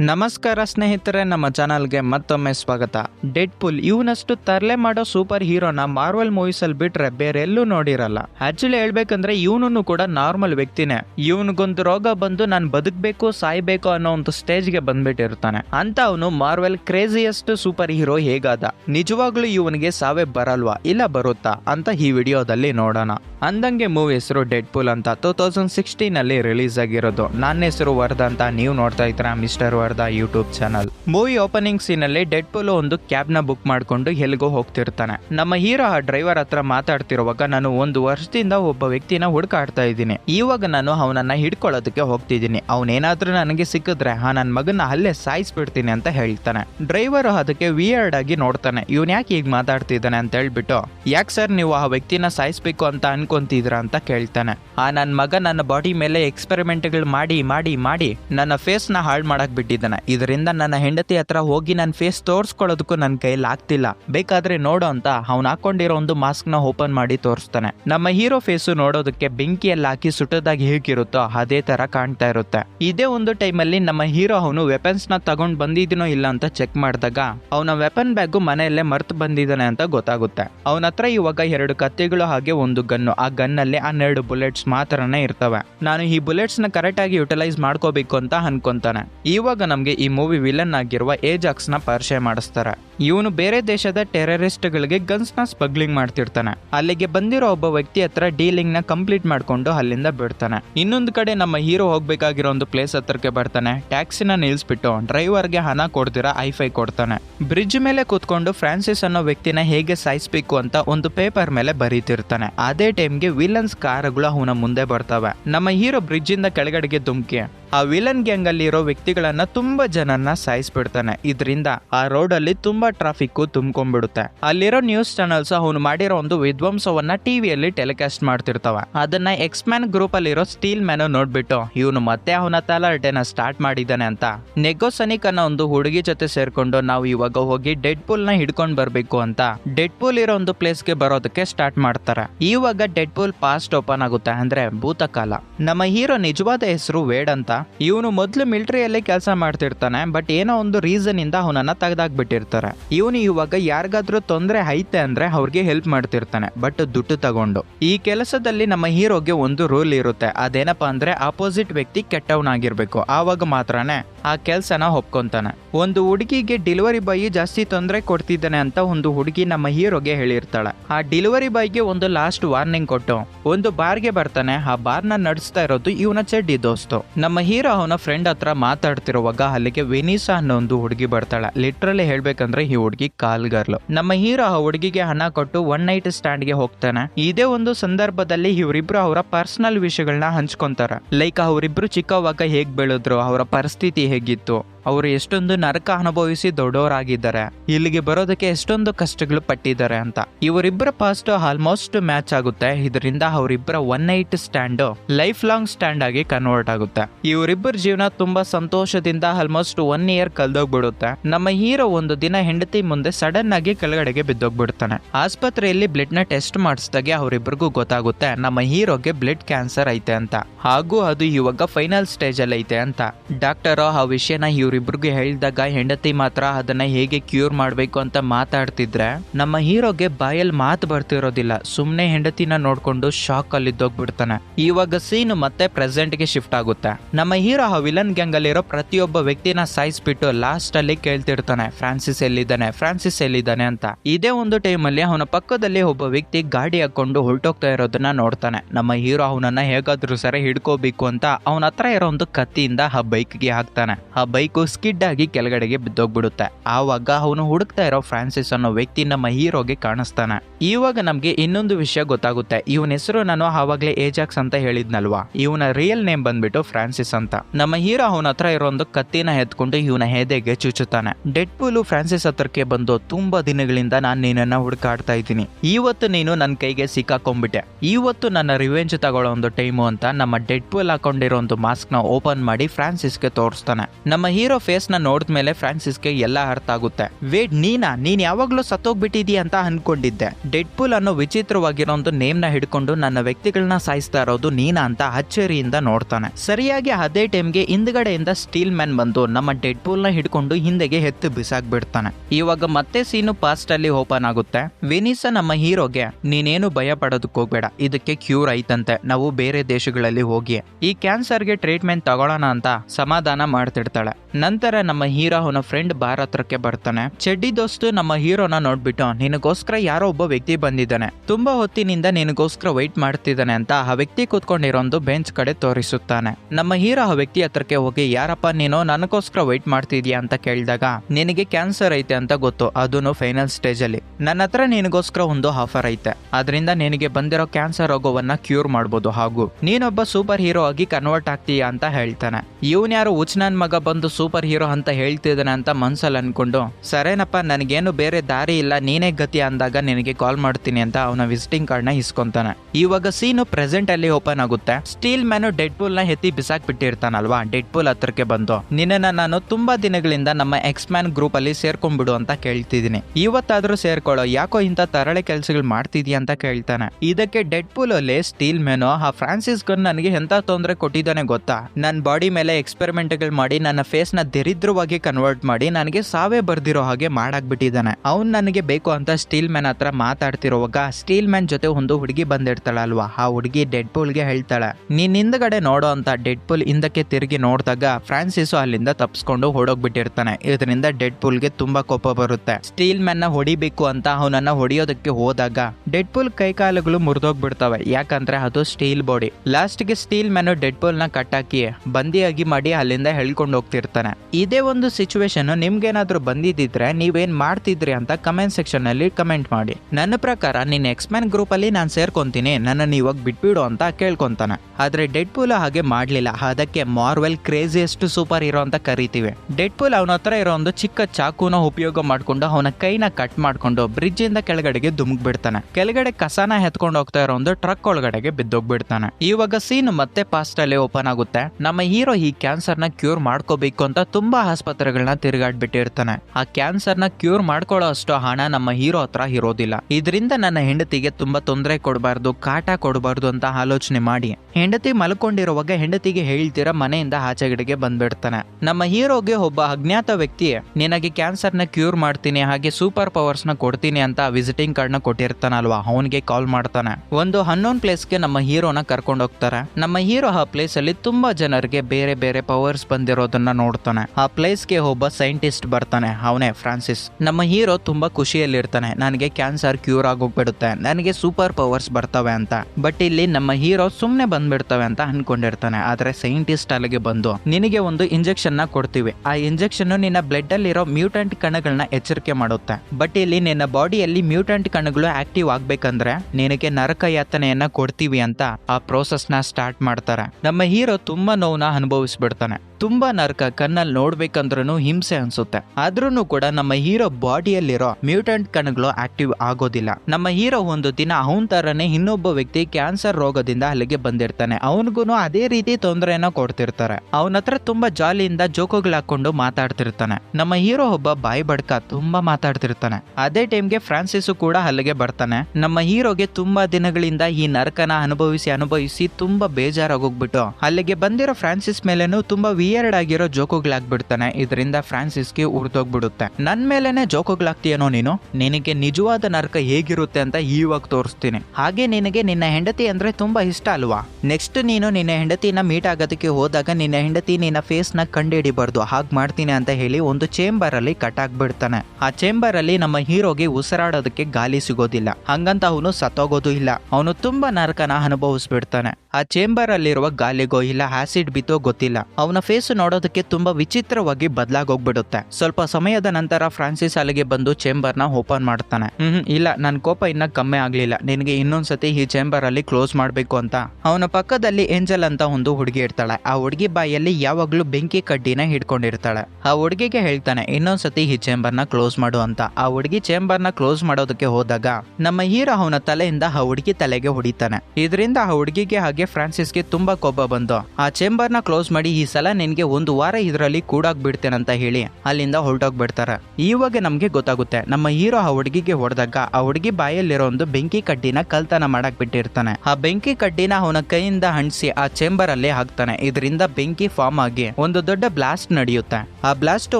ನಮಸ್ಕಾರ ಸ್ನೇಹಿತರೆ, ನಮ್ಮ ಚಾನಲ್ಗೆ ಮತ್ತೊಮ್ಮೆ ಸ್ವಾಗತ. ಡೆಡ್ ಪುಲ್ ಇವನಷ್ಟು ತರಲೆ ಮಾಡೋ ಸೂಪರ್ ಹೀರೋನ ಮಾರ್ವೆಲ್ ಮೂವೀಸ್ ಅಲ್ಲಿ ಬಿಟ್ರೆ ಬೇರೆಲ್ಲೂ ನೋಡಿರಲ್ಲ. ಆಕ್ಚುಲಿ ಹೇಳ್ಬೇಕಂದ್ರೆ ಇವನು ಕೂಡ ನಾರ್ಮಲ್ ವ್ಯಕ್ತಿನೇ. ಇವನಿಗೊಂದು ರೋಗ ಬಂದು ನಾನು ಬದುಕಬೇಕು, ಸಾಯ್ಬೇಕು ಅನ್ನೋ ಒಂದು ಸ್ಟೇಜ್ಗೆ ಬಂದ್ಬಿಟ್ಟಿರ್ತಾನೆ. ಅಂತ ಅವನು ಮಾರ್ವೆಲ್ ಕ್ರೇಜಿಯಸ್ಟ್ ಸೂಪರ್ ಹೀರೋ ಹೇಗಾದ? ನಿಜವಾಗ್ಲೂ ಇವನಿಗೆ ಸಾವೇ ಬರಲ್ವಾ? ಇಲ್ಲ ಬರುತ್ತಾ? ಅಂತ ಈ ವಿಡಿಯೋದಲ್ಲಿ ನೋಡೋಣ. ಅಂದಂಗೆ ಮೂವಿ ಹೆಸರು ಡೆಡ್ ಪುಲ್ ಅಂತ. ಟೂ ತೌಸಂಡ್ ಸಿಕ್ಸ್ಟೀನ್ ಅಲ್ಲಿ ರಿಲೀಸ್ ಆಗಿರೋದು ನನ್ನ ಹೆಸರು ವರ್ಧ ಅಂತ. ನೀವು ನೋಡ್ತಾ ಇದ್ರ mister Vardha YouTube channel. Movie opening scene ಅಲ್ಲಿ ಡೆಡ್ ಪುಲ್ ಒಂದು ಕ್ಯಾಬ್ನ ಬುಕ್ ಮಾಡ್ಕೊಂಡು ಎಲ್ಲಿಗೋ ಹೋಗ್ತಿರ್ತಾನೆ. ನಮ್ಮ ಹೀರೋ ಆ ಡ್ರೈವರ್ ಹತ್ರ ಮಾತಾಡ್ತಿರುವಾಗ ನಾನು ಒಂದು ವರ್ಷದಿಂದ ಒಬ್ಬ ವ್ಯಕ್ತಿನ ಹುಡುಕಾಡ್ತಾ ಇದ್ದೀನಿ. ಇವಾಗ ನಾನು ಅವನನ್ನ ಹಿಡ್ಕೊಳ್ಳೋದಕ್ಕೆ ಹೋಗ್ತಿದ್ದೀನಿ. ಅವನೇನಾದ್ರೂ ನನಗೆ ಸಿಕ್ಕಿದ್ರೆ ಆ ನನ್ನ ಮಗನ ಅಲ್ಲೇ ಸಾಯಿಸ್ಬಿಡ್ತೀನಿ ಅಂತ ಹೇಳ್ತಾನೆ. ಡ್ರೈವರ್ ಅದಕ್ಕೆ ವಿಯರ್ಡ್ ಆಗಿ ನೋಡ್ತಾನೆ. ಇವನ್ ಯಾಕೆ ಈಗ ಮಾತಾಡ್ತಿದ್ದಾನೆ ಅಂತ ಹೇಳ್ಬಿಟ್ಟು, ಯಾಕೆ ಸರ್ ನೀವು ಆ ವ್ಯಕ್ತಿನ ಸಾಯಿಸ್ಬೇಕು ಅಂತ ಅನ್ಕೊಂತಿದ್ರ ಅಂತ ಕೇಳ್ತಾನೆ. ಆ ನನ್ನ ಮಗ ನನ್ನ ಬಾಡಿ ಮೇಲೆ ಎಕ್ಸ್ಪೆರಿಮೆಂಟ್ಗಳು ಮಾಡಿ ಮಾಡಿ ಮಾಡಿ ನನ್ನ ಫೇಸ್ನ ಹಾಳು ಮಾಡಕ್ ಬಿಟ್ಟಿದ್ದಾನೆ ಇದರಿಂದ ನನ್ನ ಹೆಂಡತಿ ಹತ್ರ ಹೋಗಿ ನನ್ನ ಫೇಸ್ ತೋರಿಸ್ಕೊಳ್ಳೋದಕ್ಕೂ ನನ್ನ ಕೈಯಲ್ಲಿ ಆಗ್ತಿಲ್ಲ. ಬೇಕಾದ್ರೆ ನೋಡೋ ಅಂತ ಅವ್ನು ಹಾಕೊಂಡಿರೋ ಒಂದು ಮಾಸ್ಕ್ನ ಓಪನ್ ಮಾಡಿ ತೋರಿಸ್ತಾನೆ. ನಮ್ಮ ಹೀರೋ ಫೇಸು ನೋಡೋದಕ್ಕೆ ಬೆಂಕಿಯಲ್ಲಿ ಹಾಕಿ ಸುಟ್ಟದಾಗಿ ಹೇಗಿರುತ್ತೋ ಅದೇ ತರ ಕಾಣ್ತಾ ಇರುತ್ತೆ. ಇದೇ ಒಂದು ಟೈಮಲ್ಲಿ ನಮ್ಮ ಹೀರೋ ಅವನು ವೆಪನ್ಸ್ನ ತಗೊಂಡ್ ಬಂದಿದ್ದೀನೋ ಇಲ್ಲ ಅಂತ ಚೆಕ್ ಮಾಡಿದಾಗ ಅವನ ವೆಪನ್ ಬ್ಯಾಗು ಮನೆಯಲ್ಲೇ ಮರ್ತು ಬಂದಿದ್ದಾನೆ ಅಂತ ಗೊತ್ತಾಗುತ್ತೆ. ಅವನ ಹತ್ರ ಇವಾಗ ಎರಡು ಕತ್ತೆಗಳು ಹಾಗೆ ಒಂದು ಗನ್ನು. ಆ ಗನ್ ಅಲ್ಲಿ ಹನ್ನೆರಡು ಬುಲೆಟ್ಸ್ ಮಾತ್ರನೇ ಇರ್ತವೆ. ನಾನು ಈ ಬುಲೆಟ್ಸ್ನ ಕರೆಕ್ಟ್ ಆಗಿ ಯುಟಿಲೈಸ್ ಮಾಡ್ಕೋಬೇಕು ಅಂತ ಅನ್ಕೊಂತಾನೆ. ಇವಾಗ ನಮ್ಗೆ ಈ ಮೂವಿ ವಿಲನ್ ಆಗಿರುವ ಏಜಾಕ್ಸ್ನ ಪರಿಚಯ ಮಾಡಿಸ್ತಾರೆ. ಇವನು ಬೇರೆ ದೇಶದ ಟೆರರಿಸ್ಟ್ಗಳಿಗೆ ಗನ್ಸ್ನ ಸ್ಪಗ್ಲಿಂಗ್ ಮಾಡ್ತಿರ್ತಾನೆ. ಅಲ್ಲಿಗೆ ಬಂದಿರೋ ಒಬ್ಬ ವ್ಯಕ್ತಿ ಹತ್ರ ಡೀಲಿಂಗ್ನ ಕಂಪ್ಲೀಟ್ ಮಾಡ್ಕೊಂಡು ಅಲ್ಲಿಂದ ಬಿಡ್ತಾನೆ. ಇನ್ನೊಂದು ಕಡೆ ನಮ್ಮ ಹೀರೋ ಹೋಗ್ಬೇಕಾಗಿರೋ ಒಂದು ಪ್ಲೇಸ್ ಹತ್ರಕ್ಕೆ ಬರ್ತಾನೆ. ಟ್ಯಾಕ್ಸಿನ ನಿಲ್ಸ್ಬಿಟ್ಟು ಡ್ರೈವರ್ಗೆ ಹಣ ಕೊಡ್ದಿರ ಐಫೈ ಕೊಡ್ತಾನೆ. ಬ್ರಿಡ್ಜ್ ಮೇಲೆ ಕೂತ್ಕೊಂಡು ಫ್ರಾನ್ಸಿಸ್ ಅನ್ನೋ ವ್ಯಕ್ತಿನ ಹೇಗೆ ಸಾಯಿಸ್ಬೇಕು ಅಂತ ಒಂದು ಪೇಪರ್ ಮೇಲೆ ಬರೀತಿರ್ತಾನೆ. ಅದೇ ಟೈಮ್ಗೆ ವಿಲನ್ಸ್ ಕಾರ್ಗಳು ಅವನ ಮುಂದೆ ಬರ್ತವೆ. ನಮ್ಮ ಹೀರೋ ಬ್ರಿಡ್ಜ್ ಇಂದ ಕೆಳಗಡೆಗೆ ಧುಮ್ಕಿ. ಆ ವಿಲನ್ ಗ್ಯಾಂಗ್ ಅಲ್ಲಿ ಇರೋ ವ್ಯಕ್ತಿಗಳನ್ನ ತುಂಬಾ ಜನನ್ನ ಸಾಯಿಸ್ಬಿಡ್ತಾನೆ. ಇದರಿಂದ ಆ ರೋಡ್ ಅಲ್ಲಿ ತುಂಬಾ ಟ್ರಾಫಿಕ್ ತುಂಬ್ಕೊಂಡ್ಬಿಡುತ್ತೆ. ಅಲ್ಲಿರೋ ನ್ಯೂಸ್ ಚಾನೆಲ್ಸ್ ಅವನು ಮಾಡಿರೋ ಒಂದು ವಿಧ್ವಂಸವನ್ನ ಟಿವಿಯಲ್ಲಿ ಟೆಲಿಕಾಸ್ಟ್ ಮಾಡ್ತಿರ್ತಾವ. ಅದನ್ನ ಎಕ್ಸ್ಮ್ಯಾನ್ ಗ್ರೂಪ್ ಅಲ್ಲಿರೋ ಸ್ಟೀಲ್ ಮ್ಯಾನ್ ನೋಡ್ಬಿಟ್ಟು, ಇವನು ಮತ್ತೆ ಅವನ ತಲಾಟೆನ ಸ್ಟಾರ್ಟ್ ಮಾಡಿದ್ದಾನೆ ಅಂತ. ನೆಗೋಸನಿಕ್ ಅನ್ನೋ ಒಂದು ಹುಡುಗಿ ಜೊತೆ ಸೇರ್ಕೊಂಡು ನಾವು ಇವಾಗ ಹೋಗಿ ಡೆಡ್ ಪೂಲ್ನ ಹಿಡ್ಕೊಂಡ್ ಬರ್ಬೇಕು ಅಂತ. ಡೆಡ್ ಪೂಲ್ ಇರೋ ಒಂದು ಪ್ಲೇಸ್ಗೆ ಬರೋದಕ್ಕೆ ಸ್ಟಾರ್ಟ್ ಮಾಡ್ತಾರೆ. ಇವಾಗ ಡೆಡ್ ಪೂಲ್ ಪಾಸ್ಟ್ ಓಪನ್ ಆಗುತ್ತೆ ಅಂದ್ರೆ ಭೂತಕಾಲ. ನಮ್ಮ ಹೀರೋ ನಿಜವಾದ ಹೆಸರು ವೇಡ್ ಅಂತ. ಇವನು ಮೊದಲು ಮಿಲಿಟರಿಯಲ್ಲಿ ಕೆಲಸ ಮಾಡ್ತಿರ್ತಾನೆ, ಬಟ್ ಏನೋ ಒಂದು ರೀಸನ್ ಇಂದ ಅವನನ್ನ ತೆಗೆದಾಕ್ಬಿಟ್ಟಿರ್ತಾರೆ. ಇವನು ಇವಾಗ ಯಾರಿಗಾದ್ರೂ ತೊಂದರೆ ಐತೆ ಅಂದ್ರೆ ಅವ್ರಿಗೆ ಹೆಲ್ಪ್ ಮಾಡ್ತಿರ್ತಾನೆ, ಬಟ್ ದುಡ್ಡು ತಗೊಂಡು. ಈ ಕೆಲಸದಲ್ಲಿ ನಮ್ಮ ಹೀರೋಗೆ ಒಂದು ರೂಲ್ ಇರುತ್ತೆ, ಅದೇನಪ್ಪ ಅಂದ್ರೆ ಅಪೋಸಿಟ್ ವ್ಯಕ್ತಿ ಕೆಟ್ಟವನಾಗಿರ್ಬೇಕು ಆವಾಗ ಮಾತ್ರನೇ ಆ ಕೆಲಸನ ಒಪ್ಕೊಂತಾನೆ. ಒಂದು ಹುಡುಗಿಗೆ ಡೆಲಿವರಿ ಬಾಯಿ ಜಾಸ್ತಿ ತೊಂದರೆ ಕೊಡ್ತಿದ್ದಾನೆ ಅಂತ ಒಂದು ಹುಡುಗಿ ನಮ್ಮ ಹೀರೋಗೆ ಹೇಳಿರ್ತಾಳೆ. ಆ ಡೆಲಿವರಿ ಬಾಯ್ಗೆ ಒಂದು ಲಾಸ್ಟ್ ವಾರ್ನಿಂಗ್ ಕೊಟ್ಟು, ಒಂದು ಬಾರ್ಗೆ ಬರ್ತಾನೆ, ಆ ಬಾರ್ನ ನಡೆಸ್ತಾ ಇರೋದು ಇವನ ಚಡ್ಡಿ ದೋಸ್ತು. ನಮ್ಮ ಹೀರೋ ಅವನ ಫ್ರೆಂಡ್ ಹತ್ರ ಮಾತಾಡ್ತಿರುವಾಗ ಅಲ್ಲಿಗೆ ವೆನಿಸಾ ಅನ್ನೋ ಒಂದು ಹುಡುಗಿ ಬರ್ತಾಳೆ. ಲಿಟ್ರಲಿ ಹೇಳ್ಬೇಕಂದ್ರೆ ಈ ಹುಡುಗಿ ಕಾಲ್ಗರ್ಲು ನಮ್ಮ ಹೀರೋ ಆ ಹುಡುಗಿಗೆ ಹಣ ಕೊಟ್ಟು ಒನ್ ನೈಟ್ ಸ್ಟ್ಯಾಂಡ್ಗೆ ಹೋಗ್ತಾನೆ. ಇದೇ ಒಂದು ಸಂದರ್ಭದಲ್ಲಿ ಇವರಿಬ್ರು ಅವರ ಪರ್ಸನಲ್ ವಿಷಯಗಳನ್ನ ಹಂಚ್ಕೊಂತಾರ. ಲೈಕ್ ಅವರಿಬ್ರು ಚಿಕ್ಕವಾಗ ಹೇಗ್ ಬೆಳೆದ್ರು, ಅವರ ಪರಿಸ್ಥಿತಿ ಹೇಗಿತ್ತು ಅವರು ಎಷ್ಟೊಂದು ನರಕ ಅನುಭವಿಸಿ ದೊಡ್ಡವರಾಗಿದ್ದಾರೆ. ಇಲ್ಲಿಗೆ ಬರೋದಕ್ಕೆ ಎಷ್ಟೊಂದು ಕಷ್ಟಗಳು ಪಟ್ಟಿದ್ದಾರೆ ಅಂತ. ಇವರಿಬ್ಬರ ಪಾಸ್ಟ್ ಆಲ್ಮೋಸ್ಟ್ ಮ್ಯಾಚ್ ಆಗುತ್ತೆ. ಇದರಿಂದ ಅವರಿಬ್ಬರ one night stand life long stand ಆಗಿ ಕನ್ವರ್ಟ್ ಆಗುತ್ತೆ. ಇವರಿಬ್ಬರ ಜೀವನ ತುಂಬಾ ಸಂತೋಷದಿಂದ ಆಲ್ಮೋಸ್ಟ್ ಒನ್ ಇಯರ್ ಕಲ್ದೋಗ್ಬಿಡುತ್ತೆ ನಮ್ಮ ಹೀರೋ ಒಂದು ದಿನ ಹೆಂಡತಿ ಮುಂದೆ ಸಡನ್ ಆಗಿ ಕೆಳಗಡೆಗೆ ಬಿದ್ದೋಗ್ಬಿಡ್ತಾನೆ. ಆಸ್ಪತ್ರೆಯಲ್ಲಿ ಬ್ಲಡ್ನ ಟೆಸ್ಟ್ ಮಾಡಿಸಿದಾಗೆ ಅವರಿಬ್ಬರಿಗೂ ಗೊತ್ತಾಗುತ್ತೆ, ನಮ್ಮ ಹೀರೋಗೆ ಬ್ಲಡ್ ಕ್ಯಾನ್ಸರ್ ಐತೆ ಅಂತ. ಹಾಗೂ ಅದು ಇವಾಗ ಫೈನಲ್ ಸ್ಟೇಜ್ ಅಲ್ಲಿ ಐತೆ ಅಂತ. ಡಾಕ್ಟರ್ ಆ ವಿಷಯನ ಇವ್ರಿಬ್ರಿಗೂ ಹೇಳಿದಾಗ ಹೆಂಡತಿ ಮಾತ್ರ ಅದನ್ನ ಹೇಗೆ ಕ್ಯೂರ್ ಮಾಡಬೇಕು ಅಂತ ಮಾತಾಡ್ತಿದ್ರೆ, ನಮ್ಮ ಹೀರೋಗೆ ಬಾಯಲ್ಲಿ ಮಾತು ಬರ್ತಿರೋದಿಲ್ಲ. ಸುಮ್ನೆ ಹೆಂಡತಿನ ನೋಡ್ಕೊಂಡು ಶಾಕ್ ಅಲ್ಲಿ ಇದ್ದೋಗ್ಬಿಡ್ತಾನೆ ಇವಾಗ ಸೀನ್ ಮತ್ತೆ ಪ್ರೆಸೆಂಟ್ಗೆ ಶಿಫ್ಟ್ ಆಗುತ್ತೆ. ನಮ್ಮ ಹೀರೋ ಆ ವಿಲನ್ ಗ್ಯಾಂಗ್ ಅಲ್ಲಿರೋ ಪ್ರತಿಯೊಬ್ಬ ವ್ಯಕ್ತಿನ ಸಾಯಿಸ್ಬಿಟ್ಟು ಲಾಸ್ಟ್ ಅಲ್ಲಿ ಕೇಳ್ತಿರ್ತಾನೆ, ಫ್ರಾನ್ಸಿಸ್ ಎಲ್ಲಿದ್ದಾನೆ? ಫ್ರಾನ್ಸಿಸ್ ಎಲ್ಲಿದ್ದಾನೆ? ಅಂತ. ಇದೇ ಒಂದು ಟೈಮ್ ಅಲ್ಲಿ ಅವನ ಪಕ್ಕದಲ್ಲಿ ಒಬ್ಬ ವ್ಯಕ್ತಿ ಗಾಡಿ ಹಾಕೊಂಡು ಹೊರಟೋಗ್ತಾ ಇರೋದನ್ನ ನೋಡ್ತಾನೆ. ನಮ್ಮ ಹೀರೋ ಅವನನ್ನ ಹೇಗಾದ್ರೂ ಸರಿ ಹಿಡ್ಕೋಬೇಕು ಅಂತ ಅವನ ಹತ್ರ ಇರೋ ಒಂದು ಕತ್ತಿಯಿಂದ ಆ ಬೈಕ್ಗೆ ಹಾಕ್ತಾನೆ. ಆ ಬೈಕು ಸ್ಕಿಡ್ ಆಗಿ ಕೆಳಗಡೆಗೆ ಬಿದ್ದೋಗ್ಬಿಡುತ್ತೆ. ಆವಾಗ ಅವನು ಹುಡುಕ್ತಾ ಇರೋ ಫ್ರಾನ್ಸಿಸ್ ಅನ್ನೋ ವ್ಯಕ್ತಿ ನಮ್ಮ ಹೀರೋಗೆ ಕಾಣಿಸ್ತಾನೆ. ಇವಾಗ ನಮ್ಗೆ ಇನ್ನೊಂದು ವಿಷಯ ಗೊತ್ತಾಗುತ್ತೆ. ಇವನ ಹೆಸರು ನಾನು ಆವಾಗಲೇ ಏಜಾಕ್ಸ್ ಅಂತ ಹೇಳಿದ್ನಲ್ವಾ? ಇವನ ರಿಯಲ್ ನೇಮ್ ಬಂದ್ಬಿಟ್ಟು ಫ್ರಾನ್ಸಿಸ್ ಅಂತ. ನಮ್ಮ ಹೀರೋ ಅವನ ಹತ್ರ ಇರೋ ಒಂದು ಕತ್ತಿನ ಎತ್ಕೊಂಡು ಇವನ ಹೆದೆಗೆ ಚುಚ್ಚುತ್ತಾನೆ ಡೆಡ್ ಪೂಲು ಫ್ರಾನ್ಸಿಸ್ ಹತ್ರಕ್ಕೆ ಬಂದು ತುಂಬಾ ದಿನಗಳಿಂದ ನಾನು ನಿನ್ನನ್ನ ಹುಡುಕಾಡ್ತಾ ಇದ್ದೀನಿ. ಇವತ್ತು ನೀನು ನನ್ನ ಕೈಗೆ ಸಿಕ್ಕಾಕೊಂಡ್ಬಿಟ್ಟೆ. ಇವತ್ತು ನನ್ನ ರಿವೆಂಜ್ ತಗೊಳ್ಳೋ ಒಂದು ಟೈಮು ಅಂತ ನಮ್ಮ ಡೆಡ್ ಪೂಲ್ ಹಾಕೊಂಡಿರೋ ಒಂದು ಮಾಸ್ಕ್ನ ಓಪನ್ ಮಾಡಿ ಫ್ರಾನ್ಸಿಸ್ಗೆ ತೋರಿಸ್ತಾನೆ. ನಮ್ಮ ಹೀರೋ ಹೀರೋ ಫೇಸ್ನ ನೋಡಿದ್ಮೇಲೆ ಫ್ರಾನ್ಸಿಸ್ಗೆ ಎಲ್ಲ ಅರ್ಥ ಆಗುತ್ತೆ. ವೇಟ್ ನೀನಾ? ನೀನ್ ಯಾವಾಗ್ಲೂ ಸತ್ತೋಗ್ಬಿಟ್ಟಿದೀಯ ಅಂತ ಅನ್ಕೊಂಡಿದ್ದೆ. ಡೆಡ್ ಪುಲ್ ಅನ್ನೋ ವಿಚಿತ್ರವಾಗಿರೋ ಒಂದು ನೇಮ್ನ ಹಿಡ್ಕೊಂಡು ನನ್ನ ವ್ಯಕ್ತಿಗಳನ್ನ ಸಾಯಿಸ್ತಾ ಇರೋದು ನೀನಾ ಅಂತ ಅಚ್ಚರಿಯಿಂದ ನೋಡ್ತಾನೆ. ಸರಿಯಾಗಿ ಅದೇ ಟೈಮ್ಗೆ ಹಿಂದ್ಗಡೆಯಿಂದ ಸ್ಟೀಲ್ ಮ್ಯಾನ್ ಬಂದು ನಮ್ಮ ಡೆಡ್ ಪುಲ್ನ ಹಿಡ್ಕೊಂಡು ಹಿಂದೆಗೆ ಎತ್ತು ಬಿಸಾಕ್ ಬಿಡ್ತಾನೆ ಇವಾಗ ಮತ್ತೆ ಸೀನು ಪಾಸ್ಟ್ ಅಲ್ಲಿ ಓಪನ್ ಆಗುತ್ತೆ. ವೆನಿಸಾ ನಮ್ಮ ಹೀರೋಗೆ, ನೀನೇನು ಭಯ ಪಡೋದಕ್ಕೆ ಹೋಗ್ಬೇಡ. ಇದಕ್ಕೆ ಕ್ಯೂರ್ ಐತಂತೆ. ನಾವು ಬೇರೆ ದೇಶಗಳಲ್ಲಿ ಹೋಗಿ ಈ ಕ್ಯಾನ್ಸರ್ಗೆ ಟ್ರೀಟ್ಮೆಂಟ್ ತಗೊಳ್ಳೋಣ ಅಂತ ಸಮಾಧಾನ ಮಾಡ್ತಿರ್ತಾಳೆ. ನಂತರ ನಮ್ಮ ಹೀರೋ ಅವನ ಫ್ರೆಂಡ್ ಬಾರ್ ಹತ್ರಕ್ಕೆ ಬರ್ತಾನೆ. ಚೆಡ್ಡಿ ದೋಸ್ತು, ನಮ್ಮ ಹೀರೋನ ನೋಡ್ಬಿಟ್ಟು, ನಿನಗೋಸ್ಕರ ಯಾರೋ ಒಬ್ಬ ವ್ಯಕ್ತಿ ಬಂದಿದ್ದಾನೆ. ತುಂಬಾ ಹೊತ್ತಿನಿಂದ ನಿನಗೋಸ್ಕರ ವೈಟ್ ಮಾಡ್ತಿದ್ದಾನೆ ಅಂತ ಆ ವ್ಯಕ್ತಿ ಕೂತ್ಕೊಂಡಿರೋ ಒಂದು ಬೆಂಚ್ ಕಡೆ ತೋರಿಸುತ್ತಾನೆ. ನಮ್ಮ ಹೀರೋ ಆ ವ್ಯಕ್ತಿ ಹತ್ರಕ್ಕೆ ಹೋಗಿ, ಯಾರಪ್ಪ, ನೀನು ನನಗೋಸ್ಕರ ವೈಟ್ ಮಾಡ್ತಿದ್ಯಾ? ಅಂತ ಕೇಳಿದಾಗ, ನಿನಗೆ ಕ್ಯಾನ್ಸರ್ ಐತೆ ಅಂತ ಗೊತ್ತು. ಅದನ್ನು ಫೈನಲ್ ಸ್ಟೇಜ್ ಅಲ್ಲಿ. ನನ್ನ ಹತ್ರ ನಿನಗೋಸ್ಕರ ಒಂದು ಆಫರ್ ಐತೆ. ಅದರಿಂದ ನಿನಗೆ ಬಂದಿರೋ ಕ್ಯಾನ್ಸರ್ ರೋಗವನ್ನ ಕ್ಯೂರ್ ಮಾಡಬಹುದು ಹಾಗೂ ನೀನೊಬ್ಬ ಸೂಪರ್ ಹೀರೋ ಆಗಿ ಕನ್ವರ್ಟ್ ಆಗ್ತೀಯಾ? ಅಂತ ಹೇಳ್ತಾನೆ. ಇವನ್ ಯಾರು ಉಚ್ನನ್ ಮಗ ಬಂದು ಸೂಪರ್ ಹೀರೋ ಅಂತ ಹೇಳ್ತಿದ್ದಾನೆ ಅಂತ ಮನ್ಸಲ್ಲಿ ಅನ್ಕೊಂಡು, ಸರೇನಪ್ಪ, ನನಗೇನು ಬೇರೆ ದಾರಿ ಇಲ್ಲ, ನೀನೇ ಗತಿ ಅಂದಾಗ ನಿನಗೆ ಕಾಲ್ ಮಾಡ್ತೀನಿ ಅಂತ ಅವನ ವಿಸಿಟಿಂಗ್ ಕಾರ್ಡ್ನ ಇಸ್ಕೊಂತಾನೆ ಇವಾಗ ಸೀನು ಪ್ರೆಸೆಂಟ್ ಅಲ್ಲಿ ಓಪನ್ ಆಗುತ್ತೆ. ಸ್ಟೀಲ್ ಮ್ಯಾನು ಡೆಡ್ ಪೂಲ್ನ ಎತ್ತಿ ಬಿಸಾಕ್ ಬಿಟ್ಟಿರ್ತಾನಲ್ವಾ? ಡೆಡ್ ಪೂಲ್ ಹತ್ರಕ್ಕೆ ಬಂದು. ನಿನ್ನನ್ನ ನಾನು ತುಂಬಾ ದಿನಗಳಿಂದ ನಮ್ಮ ಎಕ್ಸ್ ಮ್ಯಾನ್ ಗ್ರೂಪ್ ಅಲ್ಲಿ ಸೇರ್ಕೊಂಡ್ಬಿಡು ಅಂತ ಕೇಳ್ತಿದ್ದೀನಿ. ಇವತ್ತಾದ್ರೂ ಸೇರ್ಕೊಳ್ಳೋ, ಯಾಕೋ ಇಂಥ ತರಳೆ ಕೆಲಸಗಳು ಮಾಡ್ತಿದ್ಯಾ ಅಂತ ಕೇಳ್ತಾನೆ. ಇದಕ್ಕೆ ಡೆಡ್ ಪೂಲ್ ಅಲ್ಲಿ ಸ್ಟೀಲ್ ಮ್ಯಾನು ಆ ಫ್ರಾನ್ಸಿಸ್ ಗನ್ ನನಗೆ ಎಂತ ತೊಂದರೆ ಕೊಟ್ಟಿದ್ದಾನೆ ಗೊತ್ತಾ? ನನ್ನ ಬಾಡಿ ಮೇಲೆ ಎಕ್ಸ್ಪೆರಿಮೆಂಟ್ಗಳು ಮಾಡಿ, ನನ್ನ ಫೇಸ್ನ ದರಿದ್ರವಾಗಿ ಕನ್ವರ್ಟ್ ಮಾಡಿ ನನಗೆ ಸಾವೇ ಬರ್ದಿರೋ ಹಾಗೆ ಮಾಡಾಕ್ಬಿಟ್ಟಿದ್ದಾನೆ ಅವ್ನ್ ನನಗೆ ಬೇಕು ಅಂತ ಸ್ಟೀಲ್ ಮ್ಯಾನ್ ಹತ್ರ ಮಾತಾಡ್ತಿರೋವಾಗ ಸ್ಟೀಲ್ ಮ್ಯಾನ್ ಜೊತೆ ಒಂದು ಹುಡುಗಿ ಬಂದಿರ್ತಾಳಲ್ವಾ ಆ ಹುಡುಗಿ ಡೆಡ್ ಪೂಲ್ಗೆ ಹೇಳ್ತಾಳೆ, ನೀನ್ ಹಿಂದ್ಗಡೆ ನೋಡೋ ಅಂತ ಡೆಡ್ ಪೂಲ್ ಹಿಂದಕ್ಕೆ ತಿರುಗಿ ನೋಡಿದಾಗ ಫ್ರಾನ್ಸಿಸ್ ಅಲ್ಲಿಂದ ತಪ್ಸ್ಕೊಂಡು ಹೊಡೋಗ್ಬಿಟ್ಟಿರ್ತಾನೆ ಇದರಿಂದ ಡೆಡ್ ಪೂಲ್ಗೆ ತುಂಬಾ ಕೋಪ ಬರುತ್ತೆ. ಸ್ಟೀಲ್ ಮ್ಯಾನ್ನ ಹೊಡಿಬೇಕು ಅಂತ ಅವನನ್ನ ಹೊಡಿಯೋದಕ್ಕೆ ಹೋದಾಗ ಡೆಡ್ ಪೂಲ್ ಕೈಕಾಲುಗಳು ಮುರಿದೋಗ್ಬಿಡ್ತವೆ. ಯಾಕಂದ್ರೆ ಅದು ಸ್ಟೀಲ್ ಬಾಡಿ ಲಾಸ್ಟ್ಗೆ ಸ್ಟೀಲ್ ಮ್ಯಾನ್ ಡೆಡ್ ಪೂಲ್ನ ಕಟ್ಟಾಕಿ ಬಂದಿಯಾಗಿ ಮಾಡಿ ಅಲ್ಲಿಂದ ಹೇಳ್ಕೊಂಡು ಹೋಗ್ತಿರ್ತಾನೆ ಇದೇ ಒಂದು ಸಿಚುವೇಶನ್ ನಿಮ್ಗೇನಾದ್ರೂ ಬಂದಿದ್ದಿದ್ರೆ ನೀವೇನ್ ಮಾಡ್ತಿದ್ರಿ ಅಂತ ಕಮೆಂಟ್ ಸೆಕ್ಷನ್ ಅಲ್ಲಿ ಕಮೆಂಟ್ ಮಾಡಿ. ನನ್ನ ಪ್ರಕಾರ ನಿನ್ನ ಎಕ್ಸ್ಮ್ಯಾನ್ ಗ್ರೂಪ್ ಅಲ್ಲಿ ನಾನು ಸೇರ್ಕೊಂತೀನಿ. ನನ್ನ ಇವಾಗ ಬಿಟ್ಬಿಡು ಅಂತ ಕೇಳ್ಕೊಂತಾನೆ. ಆದ್ರೆ ಡೆಡ್ ಪೂಲ್ ಹಾಗೆ ಮಾಡ್ಲಿಲ್ಲ. ಅದಕ್ಕೆ ಮಾರ್ವೆಲ್ ಕ್ರೇಜಿಯಸ್ಟ್ ಸೂಪರ್ ಹೀರೋ ಅಂತ ಕರಿತೀವಿ. ಡೆಡ್ ಪೂಲ್ ಅವನ ಹತ್ರ ಇರೋ ಒಂದು ಚಿಕ್ಕ ಚಾಕುನ ಉಪಯೋಗ ಮಾಡ್ಕೊಂಡು ಅವನ ಕೈನ ಕಟ್ ಮಾಡ್ಕೊಂಡು ಬ್ರಿಡ್ಜ್ ಇಂದ ಕೆಳಗಡೆಗೆ ದುಮುಕ್ ಬಿಡ್ತಾನೆ ಕೆಳಗಡೆ ಕಸಾನ ಎತ್ಕೊಂಡು ಹೋಗ್ತಾ ಇರೋ ಒಂದು ಟ್ರಕ್ ಒಳಗಡೆಗೆ ಬಿದ್ದೋಗ್ಬಿಡ್ತಾನೆ. ಇವಾಗ ಸೀನ್ ಮತ್ತೆ ಪಾಸ್ಟ್ ಅಲ್ಲಿ ಓಪನ್ ಆಗುತ್ತೆ. ನಮ್ಮ ಹೀರೋ ಈ ಕ್ಯಾನ್ಸರ್ನ ಕ್ಯೂರ್ ಮಾಡ್ಕೋಬೇಕು ತುಂಬಾ ಆಸ್ಪತ್ರೆಗಳನ್ನ ತಿರುಗಾಡ್ಬಿಟ್ಟಿರ್ತಾನೆ. ಆ ಕ್ಯಾನ್ಸರ್ನ ಕ್ಯೂರ್ ಮಾಡ್ಕೊಳ್ಳೋ ಅಷ್ಟು ಹಣ ನಮ್ಮ ಹೀರೋ ಹತ್ರ ಇರೋದಿಲ್ಲ. ಇದರಿಂದ ನನ್ನ ಹೆಂಡತಿಗೆ ತುಂಬಾ ತೊಂದರೆ ಕೊಡಬಾರ್ದು, ಕಾಟ ಕೊಡಬಾರ್ದು ಅಂತ ಆಲೋಚನೆ ಮಾಡಿ. ಹೆಂಡತಿ ಮಲ್ಕೊಂಡಿರುವಾಗ ಹೆಂಡತಿಗೆ ಹೇಳ್ತೀರ, ಮನೆಯಿಂದ ಆಚೆಗಡೆಗೆ ಬಂದ್ಬಿಡ್ತಾನೆ. ನಮ್ಮ ಹೀರೋಗೆ ಒಬ್ಬ ಅಜ್ಞಾತ ವ್ಯಕ್ತಿ ನಿನಗೆ ಕ್ಯಾನ್ಸರ್ನ ಕ್ಯೂರ್ ಮಾಡ್ತೀನಿ, ಹಾಗೆ ಸೂಪರ್ ಪವರ್ಸ್ನ ಕೊಡ್ತೀನಿ ಅಂತ ವಿಸಿಟಿಂಗ್ ಕಾರ್ಡ್ನ ಕೊಟ್ಟಿರ್ತಾನಲ್ವಾ, ಅವನಿಗೆ ಕಾಲ್ ಮಾಡ್ತಾನೆ. ಒಂದು ಹನ್ನೊಂದು ಪ್ಲೇಸ್ಗೆ ನಮ್ಮ ಹೀರೋನ ಕರ್ಕೊಂಡು ಹೋಗ್ತಾರೆ ನಮ್ಮ ಹೀರೋ ಆ ಪ್ಲೇಸ್ ಅಲ್ಲಿ ತುಂಬಾ ಜನರಿಗೆ ಬೇರೆ ಬೇರೆ ಪವರ್ಸ್ ಬಂದಿರೋದನ್ನ ನೋಡ್ತಾನೆ ಆ ಪ್ಲೇಸ್ಗೆ ಒಬ್ಬ ಸೈಂಟಿಸ್ಟ್ ಬರ್ತಾನೆ, ಅವನೇ ಫ್ರಾನ್ಸಿಸ್ ನಮ್ಮ ಹೀರೋ ತುಂಬಾ ಖುಷಿಯಲ್ಲಿರ್ತಾನೆ. ನನಗೆ ಕ್ಯಾನ್ಸರ್ ಕ್ಯೂರ್ ಆಗೋಗ್ಬಿಡುತ್ತೆ. ನನಗೆ ಸೂಪರ್ ಪವರ್ಸ್ ಬರ್ತವೆ ಅಂತ. ಬಟ್ ಇಲ್ಲಿ ನಮ್ಮ ಹೀರೋ ಸುಮ್ನೆ ಬಂದ್ಬಿಡ್ತವೆ ಅಂತ ಅನ್ಕೊಂಡಿರ್ತಾನೆ. ಆದ್ರೆ ಸೈಂಟಿಸ್ಟ್ ಅಲ್ಲಿಗೆ ಬಂದು, ನಿನಗೆ ಒಂದು ಇಂಜೆಕ್ಷನ್ನ ಕೊಡ್ತೀವಿ. ಆ ಇಂಜೆಕ್ಷನ್ ನಿನ್ನ ಬ್ಲಡ್ ಅಲ್ಲಿರೋ ಮ್ಯೂಟೆಂಟ್ ಕಣಗಳನ್ನ ಎಚ್ಚರಿಕೆ ಮಾಡುತ್ತೆ. ಬಟ್ ಇಲ್ಲಿ ನಿನ್ನ ಬಾಡಿಯಲ್ಲಿ ಮ್ಯೂಟೆಂಟ್ ಕಣಗಳು ಆಕ್ಟಿವ್ ಆಗ್ಬೇಕಂದ್ರೆ, ನಿನಗೆ ನರಕ ಯಾತನೆಯನ್ನ ಕೊಡ್ತೀವಿ ಅಂತ ಆ ಪ್ರೋಸೆಸ್ನ ಸ್ಟಾರ್ಟ್ ಮಾಡ್ತಾರೆ. ನಮ್ಮ ಹೀರೋ ತುಂಬಾ ನೋವನ್ನ ಅನುಭವಿಸ್ಬಿಡ್ತಾನೆ. ತುಂಬಾ ನರಕ ಕಣ್ಣಲ್ಲಿ ನೋಡ್ಬೇಕಂದ್ರೂ ಹಿಂಸೆ ಅನ್ಸುತ್ತೆ. ಆದ್ರೂ ಕೂಡ ನಮ್ಮ ಹೀರೋ ಬಾಡಿಯಲ್ಲಿರೋ ಮ್ಯೂಟೆಂಟ್ ಕಣಗಳು ಆಕ್ಟಿವ್ ಆಗೋದಿಲ್ಲ. ನಮ್ಮ ಹೀರೋ ಒಂದು ದಿನ ಅವನ್ ತರನೇ ಇನ್ನೊಬ್ಬ ವ್ಯಕ್ತಿ ಕ್ಯಾನ್ಸರ್ ರೋಗದಿಂದ ಅಲ್ಲಿಗೆ ಬಂದಿರ್ತಾನೆ. ಅವನಿಗೂ ಅದೇ ರೀತಿ ತೊಂದರೆಯನ್ನ ಕೊಡ್ತಿರ್ತಾರೆ. ಅವನ ಹತ್ರ ತುಂಬಾ ಜಾಲಿಯಿಂದ ಜೋಕುಗಳು ಹಾಕೊಂಡು ಮಾತಾಡ್ತಿರ್ತಾನೆ. ನಮ್ಮ ಹೀರೋ ಒಬ್ಬ ಬಾಯಿ ಬಡ್ಕ ತುಂಬಾ ಮಾತಾಡ್ತಿರ್ತಾನೆ. ಅದೇ ಟೈಮ್ಗೆ ಫ್ರಾನ್ಸಿಸ್ ಕೂಡ ಅಲ್ಲಿಗೆ ಬರ್ತಾನೆ. ನಮ್ಮ ಹೀರೋಗೆ ತುಂಬಾ ದಿನಗಳಿಂದ ಈ ನರಕನ ಅನುಭವಿಸಿ ಅನುಭವಿಸಿ ತುಂಬಾ ಬೇಜಾರಾಗೋಗ್ಬಿಟ್ಟು, ಅಲ್ಲಿಗೆ ಬಂದಿರೋ ಫ್ರಾನ್ಸಿಸ್ ಮೇಲೆನು ತುಂಬಾ ವಿಯರ್ಡ್ ಆಗಿರೋ ಜೋಕುಗಳಾಗ್ಬಿಡ್ತಾನೆ ಇದರಿಂದ ಫ್ರಾನ್ಸಿಸ್ಗೆ ಉರ್ದೋಗ್ಬಿಡುತ್ತೆ. ನನ್ ಮೇಲೇನೆ ಜೋಕೋಗ್ಲಾಗ್ತೀಯನೋ ನೀನು? ನಿನಗೆ ನಿಜವಾದ ನರಕ ಹೇಗಿರುತ್ತೆ ಅಂತ ಈವಾಗ ತೋರಿಸ್ತೀನಿ. ಹಾಗೆ ನಿನಗೆ ನಿನ್ನ ಹೆಂಡತಿ ಅಂದ್ರೆ ತುಂಬಾ ಇಷ್ಟ ಅಲ್ವಾ? ನೆಕ್ಸ್ಟ್ ನೀನು ನಿನ್ನ ಹೆಂಡತಿನ ಮೀಟ್ ಆಗೋದಕ್ಕೆ ಹೋದಾಗ ನಿನ್ನ ಹೆಂಡತಿ ನಿನ್ನ ಫೇಸ್ನ ಕಂಡುಹಿಡಿಬಾರ್ದು ಹಾಗ್ ಮಾಡ್ತೀನಿ ಅಂತ ಹೇಳಿ ಒಂದು ಚೇಂಬರ್ ಅಲ್ಲಿ ಕಟ್ ಆಗ್ಬಿಡ್ತಾನೆ ಆ ಚೇಂಬರ್ ಅಲ್ಲಿ ನಮ್ಮ ಹೀರೋಗೆ ಉಸಿರಾಡೋದಕ್ಕೆ ಗಾಲಿ ಸಿಗೋದಿಲ್ಲ. ಹಂಗಂತ ಅವನು ಸತ್ತೋಗೋದು ಇಲ್ಲ. ಅವನು ತುಂಬಾ ನರಕನ ಅನುಭವಿಸ್ಬಿಡ್ತಾನೆ. ಆ ಚೇಂಬರ್ ಅಲ್ಲಿರುವ ಗಾಲಿಗೋ ಇಲ್ಲ ಆಸಿಡ್ ಬಿತ್ತೋ ಗೊತ್ತಿಲ್ಲ. ಅವನ ಫೇಸ್ ನೋಡೋದಕ್ಕೆ ತುಂಬಾ ವಿಚಿತ್ರವಾಗಿ ಬದಲಾಗೋಗ್ಬಿಡುತ್ತೆ. ಸ್ವಲ್ಪ ಸಮಯದ ನಂತರ ಫ್ರಾನ್ಸಿಸ್ ಅಲ್ಲಿಗೆ ಬಂದು ಚೇಂಬರ್ನ ಓಪನ್ ಮಾಡ್ತಾನೆ. ಹ್ಮ್, ಇಲ್ಲ, ನನ್ ಕೋಪ ಇನ್ನ ಕಮ್ಮಿ ಆಗ್ಲಿಲ್ಲ. ನಿನಗೆ ಇನ್ನೊಂದ್ಸತಿ ಈ ಚೇಂಬರ್ ಅಲ್ಲಿ ಕ್ಲೋಸ್ ಮಾಡ್ಬೇಕು ಅಂತ. ಅವನ ಪಕ್ಕದಲ್ಲಿ ಏಂಜಲ್ ಅಂತ ಒಂದು ಹುಡುಗಿ ಇರ್ತಾಳೆ. ಆ ಹುಡುಗಿ ಬಾಯಲ್ಲಿ ಯಾವಾಗ್ಲೂ ಬೆಂಕಿ ಕಡ್ಡಿನ ಹಿಡ್ಕೊಂಡಿರ್ತಾಳೆ. ಆ ಹುಡುಗಿಗೆ ಹೇಳ್ತಾನೆ, ಇನ್ನೊಂದ್ಸತಿ ಈ ಚೇಂಬರ್ನ ಕ್ಲೋಸ್ ಮಾಡು ಅಂತ. ಆ ಹುಡುಗಿ ಚೇಂಬರ್ನ ಕ್ಲೋಸ್ ಮಾಡೋದಕ್ಕೆ ಹೋದಾಗ ನಮ್ಮ ಹೀರೋ ಅವನ ತಲೆಯಿಂದ ಆ ಹುಡುಗಿ ತಲೆಗೆ ಹೊಡಿತಾನೆ. ಇದರಿಂದ ಆ ಹುಡುಗಿಗೆ ಹಾಗೆ ಬಗ್ಗೆ ಫ್ರಾನ್ಸಿಸ್ಗೆ ತುಂಬಾ ಕೋಪ ಬಂತು ಆ ಚೇಂಬರ್ನ ಕ್ಲೋಸ್ ಮಾಡಿ ಈ ಸಲ ನಿನ್ಗೆ ಒಂದು ವಾರ ಇದರಲ್ಲಿ ಕೂಡಾಕ್ ಬಿಡ್ತೇನಂತ ಹೇಳಿ ಅಲ್ಲಿಂದ ಹೊರಟೋಗ್ಬಿಡ್ತಾರೆ. ಇವಾಗ ನಮ್ಗೆ ಗೊತ್ತಾಗುತ್ತೆ, ನಮ್ಮ ಹೀರೋ ಆ ಹುಡುಗಿಗೆ ಹೊಡೆದಾಗ ಆ ಹುಡುಗಿ ಬಾಯಲ್ಲಿರೋ ಒಂದು ಬೆಂಕಿ ಕಡ್ಡಿನ ಕಲ್ತನ ಮಾಡಕ್ ಬಿಟ್ಟಿರ್ತಾನೆ. ಆ ಬೆಂಕಿ ಕಡ್ಡಿನ ಅವನ ಕೈಯಿಂದ ಹಣಿಸಿ ಆ ಚೇಂಬರ್ ಅಲ್ಲಿ ಹಾಕ್ತಾನೆ. ಇದರಿಂದ ಬೆಂಕಿ ಫಾರ್ಮ್ ಆಗಿ ಒಂದು ದೊಡ್ಡ ಬ್ಲಾಸ್ಟ್ ನಡೆಯುತ್ತೆ. ಆ ಬ್ಲಾಸ್ಟ್